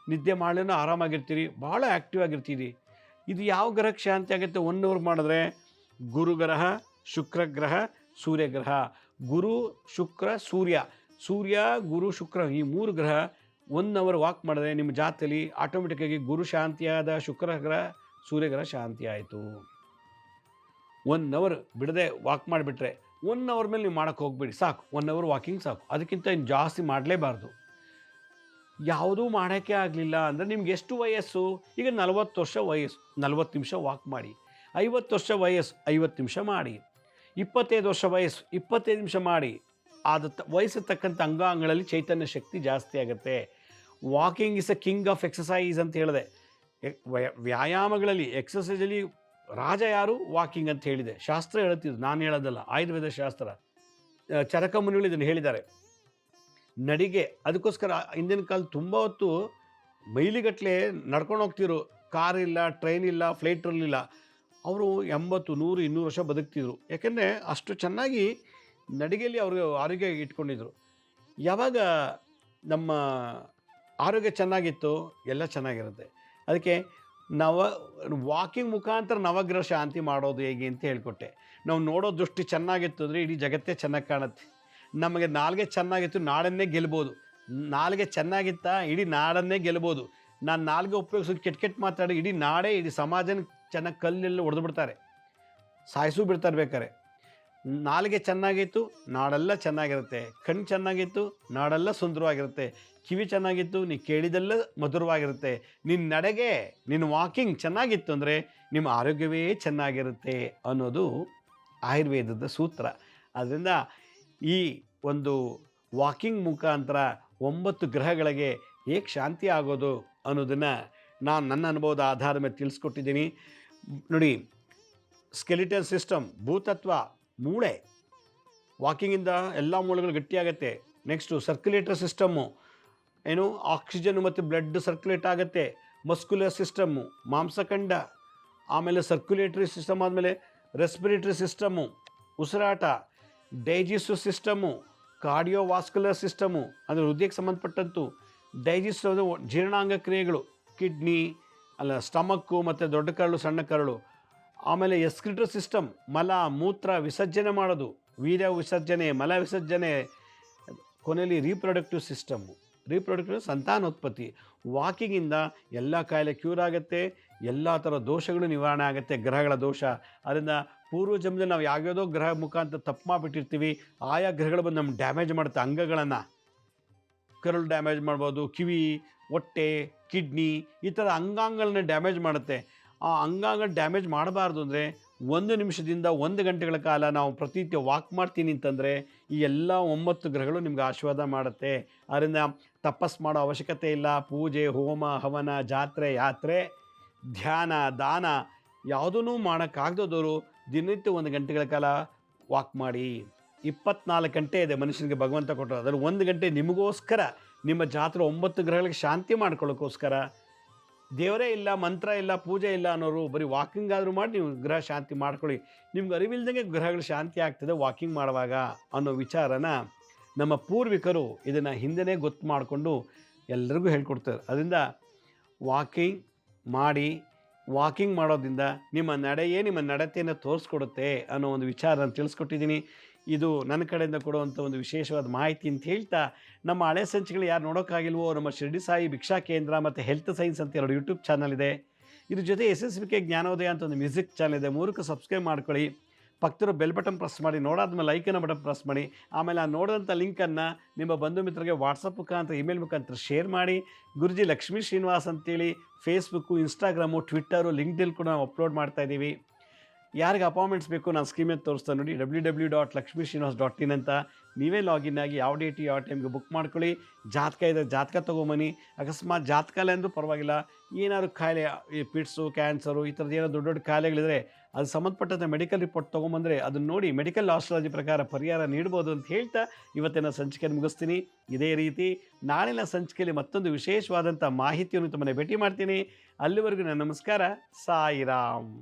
ನಿದ್ದೆ ಮಾಡಲೂ ಆರಾಮಾಗಿರ್ತೀರಿ, ಭಾಳ ಆ್ಯಕ್ಟಿವ್ ಆಗಿರ್ತೀರಿ. ಇದು ಯಾವ ಗ್ರಹಕ್ಕೆ ಶಾಂತಿ ಆಗುತ್ತೆ ಒನ್ ಅವರ್ ಮಾಡಿದ್ರೆ ಗುರುಗ್ರಹ ಶುಕ್ರಗ್ರಹ ಸೂರ್ಯಗ್ರಹ ಗುರು, ಶುಕ್ರ, ಸೂರ್ಯ. ಸೂರ್ಯ, ಗುರು, ಶುಕ್ರ ಈ ಮೂರು ಗ್ರಹ ಒನ್ ಅವರ್ ವಾಕ್ ಮಾಡಿದ್ರೆ ನಿಮ್ಮ ಜಾತಲ್ಲಿ ಆಟೋಮೆಟಿಕ್ಕಾಗಿ ಗುರು ಶಾಂತಿಯಾದ ಶುಕ್ರ ಗ್ರಹ ಸೂರ್ಯಗ್ರಹ ಶಾಂತಿ ಆಯಿತು. ಒನ್ ಅವರ್ ಬಿಡದೆ ವಾಕ್ ಮಾಡಿಬಿಟ್ರೆ ಒನ್ ಅವರ್ ಮೇಲೆ ನೀವು ಮಾಡೋಕ್ಕೆ ಹೋಗ್ಬೇಡಿ, ಸಾಕು. ಒನ್ ಅವರ್ ವಾಕಿಂಗ್ ಸಾಕು. ಅದಕ್ಕಿಂತ ಇನ್ನು ಜಾಸ್ತಿ ಮಾಡಲೇಬಾರ್ದು. ಯಾವುದೂ ಮಾಡೋಕ್ಕೆ ಆಗಲಿಲ್ಲ ಅಂದರೆ ನಿಮ್ಗೆ ಎಷ್ಟು ವಯಸ್ಸು? ಈಗ ನಲವತ್ತು ವರ್ಷ ವಯಸ್ಸು. ನಲವತ್ತು ನಿಮಿಷ ವಾಕ್ ಮಾಡಿ. ಐವತ್ತು ವರ್ಷ ವಯಸ್ಸು, ಐವತ್ತು ನಿಮಿಷ ಮಾಡಿ. ಇಪ್ಪತ್ತೈದು ವರ್ಷ ವಯಸ್ಸು, ಇಪ್ಪತ್ತೈದು ನಿಮಿಷ ಮಾಡಿ. ಆದ ತ ವಯಸ್ಸಿಗೆ ತಕ್ಕಂಥ ಅಂಗಾಂಗಗಳಲ್ಲಿ ಚೈತನ್ಯ ಶಕ್ತಿ ಜಾಸ್ತಿ ಆಗುತ್ತೆ. Walking is a king of exercise ಅಂತ ಹೇಳಿದೆ. ವ್ಯಾಯಾಮಗಳಲ್ಲಿ ಎಕ್ಸಸೈಸಲ್ಲಿ ರಾಜ ಯಾರು? ವಾಕಿಂಗ್ ಅಂತ ಹೇಳಿದೆ. ಶಾಸ್ತ್ರ ಹೇಳುತ್ತಿದ್ದು, ನಾನು ಹೇಳೋದಲ್ಲ, ಆಯುರ್ವೇದ ಶಾಸ್ತ್ರ. ಚರಕ ಮುನಿಗಳು ಇದನ್ನು ಹೇಳಿದ್ದಾರೆ. ನಡಿಗೆ, ಅದಕ್ಕೋಸ್ಕರ ಹಿಂದಿನ ಕಾಲ ತುಂಬ ಹೊತ್ತು ಮೈಲಿಗಟ್ಟಲೆ ನಡ್ಕೊಂಡು ಹೋಗ್ತಿದ್ರು. ಕಾರ್ ಇಲ್ಲ ಟ್ರೈನ್ ಇಲ್ಲ ಫ್ಲೈಟ್ ಇರಲಿಲ್ಲ. ಅವರು ಎಂಬತ್ತು, ನೂರು, ಇನ್ನೂರು ವರ್ಷ ಬದುಕ್ತಿದ್ರು. ಯಾಕೆಂದರೆ ಅಷ್ಟು ಚೆನ್ನಾಗಿ ನಡಿಗೆಯಲ್ಲಿ ಅವರು ಆರೋಗ್ಯ ಇಟ್ಕೊಂಡಿದ್ರು. ಯಾವಾಗ ನಮ್ಮ ಆರೋಗ್ಯ ಚೆನ್ನಾಗಿತ್ತು, ಎಲ್ಲ ಚೆನ್ನಾಗಿರುತ್ತೆ. ಅದಕ್ಕೆ ನವ ವಾಕಿಂಗ್ ಮುಖಾಂತರ ನವಗ್ರಹ ಶಾಂತಿ ಮಾಡೋದು ಹೇಗೆ ಅಂತ ಹೇಳ್ಕೊಟ್ಟೆ. ನಾವು ನೋಡೋ ದೃಷ್ಟಿ ಚೆನ್ನಾಗಿತ್ತು ಅಂದರೆ ಇಡೀ ಜಗತ್ತೇ ಚೆನ್ನಾಗಿ ಕಾಣುತ್ತೆ. ನಮಗೆ ನಾಲ್ಗೆ ಚೆನ್ನಾಗಿತ್ತು, ನಾಡನ್ನೇ ಗೆಲ್ಬೋದು. ನಾಲ್ಗೆ ಚೆನ್ನಾಗಿತ್ತ? ಇಡೀ ನಾಡನ್ನೇ ಗೆಲ್ಬೋದು. ನಾನು ನಾಲ್ಗೆ ಉಪಯೋಗಿಸೋದು ಕೆಟ್ಟ ಕೆಟ್ಟ ಮಾತಾಡಿ ಇಡೀ ನಾಡೇ, ಇಡೀ ಸಮಾಜನ ಚೆನ್ನಾಗಿ ಕಲ್ಲೆಲ್ಲ ಹೊಡೆದು ಬಿಡ್ತಾರೆ. ಸಾಯಿಸು ಬಿಡ್ತಾರೆ ಬೇಕಾರೆ ನಾಲಿಗೆ ಚೆನ್ನಾಗಿತ್ತು, ನಾಡೆಲ್ಲ ಚೆನ್ನಾಗಿರುತ್ತೆ. ಕಣ್ಣು ಚೆನ್ನಾಗಿತ್ತು, ನಾಡೆಲ್ಲ ಸುಂದರವಾಗಿರುತ್ತೆ. ಕಿವಿ ಚೆನ್ನಾಗಿತ್ತು, ನೀ ಕೇಳಿದೆಲ್ಲ ಮಧುರವಾಗಿರುತ್ತೆ. ನಿನ್ನ ನಡೆಗೆ ನಿನ್ನ ವಾಕಿಂಗ್ ಚೆನ್ನಾಗಿತ್ತು ಅಂದರೆ ನಿಮ್ಮ ಆರೋಗ್ಯವೇ ಚೆನ್ನಾಗಿರುತ್ತೆ ಅನ್ನೋದು ಆಯುರ್ವೇದದ ಸೂತ್ರ. ಅದರಿಂದ ಈ ಒಂದು ವಾಕಿಂಗ್ ಮುಖಾಂತರ ಒಂಬತ್ತು ಗ್ರಹಗಳಿಗೆ ಹೇಗೆ ಶಾಂತಿ ಆಗೋದು ಅನ್ನೋದನ್ನು ನಾನು ನನ್ನ ಅನುಭವದ ಆಧಾರದ ಮೇಲೆ ತಿಳಿಸ್ಕೊಟ್ಟಿದ್ದೀನಿ. ನೋಡಿ ಸ್ಕೆಲಿಟನ್ ಸಿಸ್ಟಮ್ ಭೂತತ್ವ ಮೂಳೆ. ವಾಕಿಂಗಿಂದ ಎಲ್ಲ ಮೂಳೆಗಳು ಗಟ್ಟಿಯಾಗತ್ತೆ. ನೆಕ್ಸ್ಟು ಸರ್ಕ್ಯುಲೇಟರ್ ಸಿಸ್ಟಮ್ಮು ಏನು? ಆಕ್ಸಿಜನ್ ಮತ್ತು ಬ್ಲಡ್ ಸರ್ಕ್ಯುಲೇಟ್ ಆಗುತ್ತೆ. ಮಸ್ಕ್ಯುಲರ್ ಸಿಸ್ಟಮ್ಮು ಮಾಂಸಖಂಡ. ಆಮೇಲೆ ಸರ್ಕ್ಯುಲೇಟರಿ ಸಿಸ್ಟಮ್ ಆದಮೇಲೆ ರೆಸ್ಪಿರೇಟರಿ ಸಿಸ್ಟಮ್ಮು ಉಸಿರಾಟ. ಡೈಜೆಸ್ಟಿವ್ ಸಿಸ್ಟಮ್ಮು ಕಾರ್ಡಿಯೋವಾಸ್ಕ್ಯುಲರ್ ಸಿಸ್ಟಮು ಅಂದರೆ ಹೃದಯಕ್ಕೆ ಸಂಬಂಧಪಟ್ಟಂತು ಡೈಜೆಸ್ಟಿವ್ ಜೀರ್ಣಾಂಗ ಕ್ರಿಯೆಗಳು. ಕಿಡ್ನಿ ಅಲ್ಲ ಸ್ಟಮಕ್ಕು ಮತ್ತು ದೊಡ್ಡ ಕರಳು, ಸಣ್ಣ ಕರಳು. ಆಮೇಲೆ ಎಸ್ಕ್ರಿಟರ್ ಸಿಸ್ಟಮ್, ಮಲ, ಮೂತ್ರ ವಿಸರ್ಜನೆ ಮಾಡೋದು, ವೀರ್ಯ ವಿಸರ್ಜನೆ, ಮಲ ವಿಸರ್ಜನೆ ಕೊನೆಯಲ್ಲಿ ರೀಪ್ರೊಡಕ್ಟಿವ್ ಸಿಸ್ಟಮ್ಮು ರೀಪ್ರೊಡಕ್ಟಿವ್ ಸಂತಾನೋತ್ಪತ್ತಿ. ವಾಕಿಂಗಿಂದ ಎಲ್ಲ ಕಾಯಿಲೆ ಕ್ಯೂರ್ ಆಗುತ್ತೆ, ಎಲ್ಲ ಥರ ದೋಷಗಳು ನಿವಾರಣೆ ಆಗುತ್ತೆ, ಗ್ರಹಗಳ ದೋಷ. ಅದರಿಂದ ಪೂರ್ವ ಜನ್ಮದಲ್ಲಿ ನಾವು ಯಾವ್ಯಾವುದೋ ಗ್ರಹ ಮುಖಾಂತರ ತಪ್ಪು ಮಾಡಿಬಿಟ್ಟಿರ್ತೀವಿ, ಆಯಾ ಗ್ರಹಗಳು ಬಂದು ನಮ್ಗೆ ಡ್ಯಾಮೇಜ್ ಮಾಡುತ್ತೆ, ಅಂಗಗಳನ್ನು. ಕರಳು ಡ್ಯಾಮೇಜ್ ಮಾಡ್ಬೋದು, ಕಿವಿ, ಹೊಟ್ಟೆ ಕಿಡ್ನಿ ಈ ಥರ ಅಂಗಾಂಗಗಳನ್ನ ಡ್ಯಾಮೇಜ್ ಮಾಡುತ್ತೆ. ಆ ಅಂಗಾಂಗ ಡ್ಯಾಮೇಜ್ ಮಾಡಬಾರ್ದು ಅಂದರೆ ಒಂದು ನಿಮಿಷದಿಂದ ಒಂದು ಗಂಟೆಗಳ ಕಾಲ ನಾವು ಪ್ರತಿನಿತ್ಯ ವಾಕ್ ಮಾಡ್ತೀನಿ ಅಂತಂದರೆ ಈ ಎಲ್ಲ ಒಂಬತ್ತು ಗ್ರಹಗಳು ನಿಮ್ಗೆ ಆಶೀರ್ವಾದ ಮಾಡುತ್ತೆ. ಅದರಿಂದ ತಪಸ್ ಮಾಡೋ ಅವಶ್ಯಕತೆ ಇಲ್ಲ. ಪೂಜೆ, ಹೋಮ, ಹವನ, ಜಾತ್ರೆ, ಯಾತ್ರೆ, ಧ್ಯಾನ, ದಾನ ಯಾವುದೂ ಮಾಡೋಕ್ಕಾಗ್ದೋದವರು ದಿನನಿತ್ಯ ಒಂದು ಗಂಟೆಗಳ ಕಾಲ ವಾಕ್ ಮಾಡಿ. ಇಪ್ಪತ್ನಾಲ್ಕು ಗಂಟೆ ಇದೆ ಮನುಷ್ಯನಿಗೆ ಭಗವಂತ ಕೊಟ್ಟರು. ಅದರಲ್ಲಿ ಒಂದು ಗಂಟೆ ನಿಮಗೋಸ್ಕರ, ನಿಮ್ಮ ಜಾತ್ರೆ ಒಂಬತ್ತು ಗ್ರಹಗಳಿಗೆ ಶಾಂತಿ ಮಾಡ್ಕೊಳ್ಳೋಕ್ಕೋಸ್ಕರ ದೇವರೇ ಇಲ್ಲ, ಮಂತ್ರ ಇಲ್ಲ, ಪೂಜೆ ಇಲ್ಲ ಅನ್ನೋರು ಬರೀ ವಾಕಿಂಗ್ ಆದರೂ ಮಾಡಿ ನೀವು ಗ್ರಹ ಶಾಂತಿ ಮಾಡ್ಕೊಳ್ಳಿ. ನಿಮ್ಗೆ ಅರಿವಿಲ್ದಂಗೆ ಗ್ರಹಗಳು ಶಾಂತಿ ಆಗ್ತದೆ ವಾಕಿಂಗ್ ಮಾಡುವಾಗ ಅನ್ನೋ ವಿಚಾರನ ನಮ್ಮ ಪೂರ್ವಿಕರು ಇದನ್ನು ಹಿಂದೆನೇ ಗೊತ್ತು ಮಾಡಿಕೊಂಡು ಎಲ್ಲರಿಗೂ ಹೇಳ್ಕೊಡ್ತಾರೆ. ಅದರಿಂದ ವಾಕಿಂಗ್ ಮಾಡಿ ವಾಕಿಂಗ್ ಮಾಡೋದ್ರಿಂದ ನಿಮ್ಮ ನಡೆಯೇ ನಿಮ್ಮ ನಡತೆಯನ್ನು ತೋರಿಸ್ಕೊಡುತ್ತೆ ಅನ್ನೋ ಒಂದು ವಿಚಾರ ತಿಳಿಸ್ಕೊಟ್ಟಿದ್ದೀನಿ. ಇದು ನನ್ನ ಕಡೆಯಿಂದ ಕೊಡುವಂಥ ಒಂದು ವಿಶೇಷವಾದ ಮಾಹಿತಿ ಅಂತ ಹೇಳ್ತಾ ನಮ್ಮ ಹಳೆ ಸಂಚಿಕೆಗಳು ಯಾರು ನೋಡೋಕ್ಕಾಗಿಲ್ವೋ ನಮ್ಮ ಶಿರಡಿ ಸಾಯಿ ಭಿಕ್ಷಾ ಕೇಂದ್ರ ಮತ್ತು ಹೆಲ್ತ್ ಸೈನ್ಸ್ ಅಂತ ಎರಡು ಯೂಟ್ಯೂಬ್ ಚಾನಲ್ ಇದೆ. ಇದ್ರ ಜೊತೆ ಎಸ್ ಎಸ್ ಬಿ ಕೆ ಜ್ಞಾನೋದಯ ಅಂತ ಒಂದು ಮ್ಯೂಸಿಕ್ ಚಾನಲ್ ಇದೆ. ಮೂರಕ್ಕೆ ಸಬ್ಸ್ಕ್ರೈಬ್ ಮಾಡ್ಕೊಳ್ಳಿ. ಪಕ್ಕದ ಬೆಲ್ ಬಟನ್ ಪ್ರೆಸ್ ಮಾಡಿ. ನೋಡಾದ್ಮೇಲೆ ಲೈಕನ್ನು ಬಟನ್ ಪ್ರೆಸ್ ಮಾಡಿ. ಆಮೇಲೆ ಆ ನೋಡಿದಂಥ ಲಿಂಕನ್ನು ನಿಮ್ಮ ಬಂಧು ಮಿತ್ರರಿಗೆ ವಾಟ್ಸಪ್ ಮುಖಾಂತರ, ಇಮೇಲ್ ಮುಖಾಂತರ ಶೇರ್ ಮಾಡಿ. ಗುರುಜಿ ಲಕ್ಷ್ಮೀ ಶ್ರೀನಿವಾಸ್ ಅಂತೇಳಿ ಫೇಸ್ಬುಕ್ಕು ಇನ್ಸ್ಟಾಗ್ರಾಮು ಟ್ವಿಟ್ಟರು ಲಿಂಕ್ಡಿಲ್ ಕೂಡ ನಾವು ಅಪ್ಲೋಡ್ ಮಾಡ್ತಾ ಇದ್ದೀವಿ. ಯಾರಿಗೆ ಅಪಾಯಿಂಟ್ಮೆಂಟ್ಸ್ ಬೇಕು, ನಾನು ಸ್ಕೀಮೇನು ತೋರಿಸ್ತಾ ನೋಡಿ W W dot Lakshmi Srinivas dot in ಅಂತ. ನೀವೇ ಲಾಗಿನ್ ಆಗಿ ಯಾವ ಡೇಟ್ ಯಾವ ಟೈಮ್ಗೆ ಬುಕ್ ಮಾಡ್ಕೊಳ್ಳಿ. ಜಾತಕ ಇದೆ, ಜಾತಕ ತೊಗೊಂಬನ್ನಿ. ಅಕಸ್ಮಾತ್ ಜಾತಕ ಅಂದರೂ ಪರವಾಗಿಲ್ಲ. ಏನಾದ್ರು ಕಾಯಿಲೆ, ಈ ಪಿಟ್ಸು ಕ್ಯಾನ್ಸರು ಈ ಥರದ್ದು ಏನೋ ದೊಡ್ಡ ದೊಡ್ಡ ಕಾಯಿಲೆಗಳಿದ್ರೆ ಅದು ಸಂಬಂಧಪಟ್ಟಂಥ ಮೆಡಿಕಲ್ ರಿಪೋರ್ಟ್ ತೊಗೊಂಬಂದರೆ ಅದನ್ನು ನೋಡಿ ಮೆಡಿಕಲ್ ಆಸ್ಟ್ರಾಲಜಿ ಪ್ರಕಾರ ಪರಿಹಾರ ನೀಡ್ಬೋದು ಅಂತ ಹೇಳ್ತಾ ಇವತ್ತಿನ ಸಂಚಿಕೆಯನ್ನು ಮುಗಿಸ್ತೀನಿ. ಇದೇ ರೀತಿ ನಾಳಿನ ಸಂಚಿಕೆಯಲ್ಲಿ ಮತ್ತೊಂದು ವಿಶೇಷವಾದಂಥ ಮಾಹಿತಿಯನ್ನು ತಮ್ಮನ್ನು ಭೇಟಿ ಮಾಡ್ತೀನಿ. ಅಲ್ಲಿವರೆಗೂ ನನ್ನ ನಮಸ್ಕಾರ. ಸಾಯಿರಾಮ್.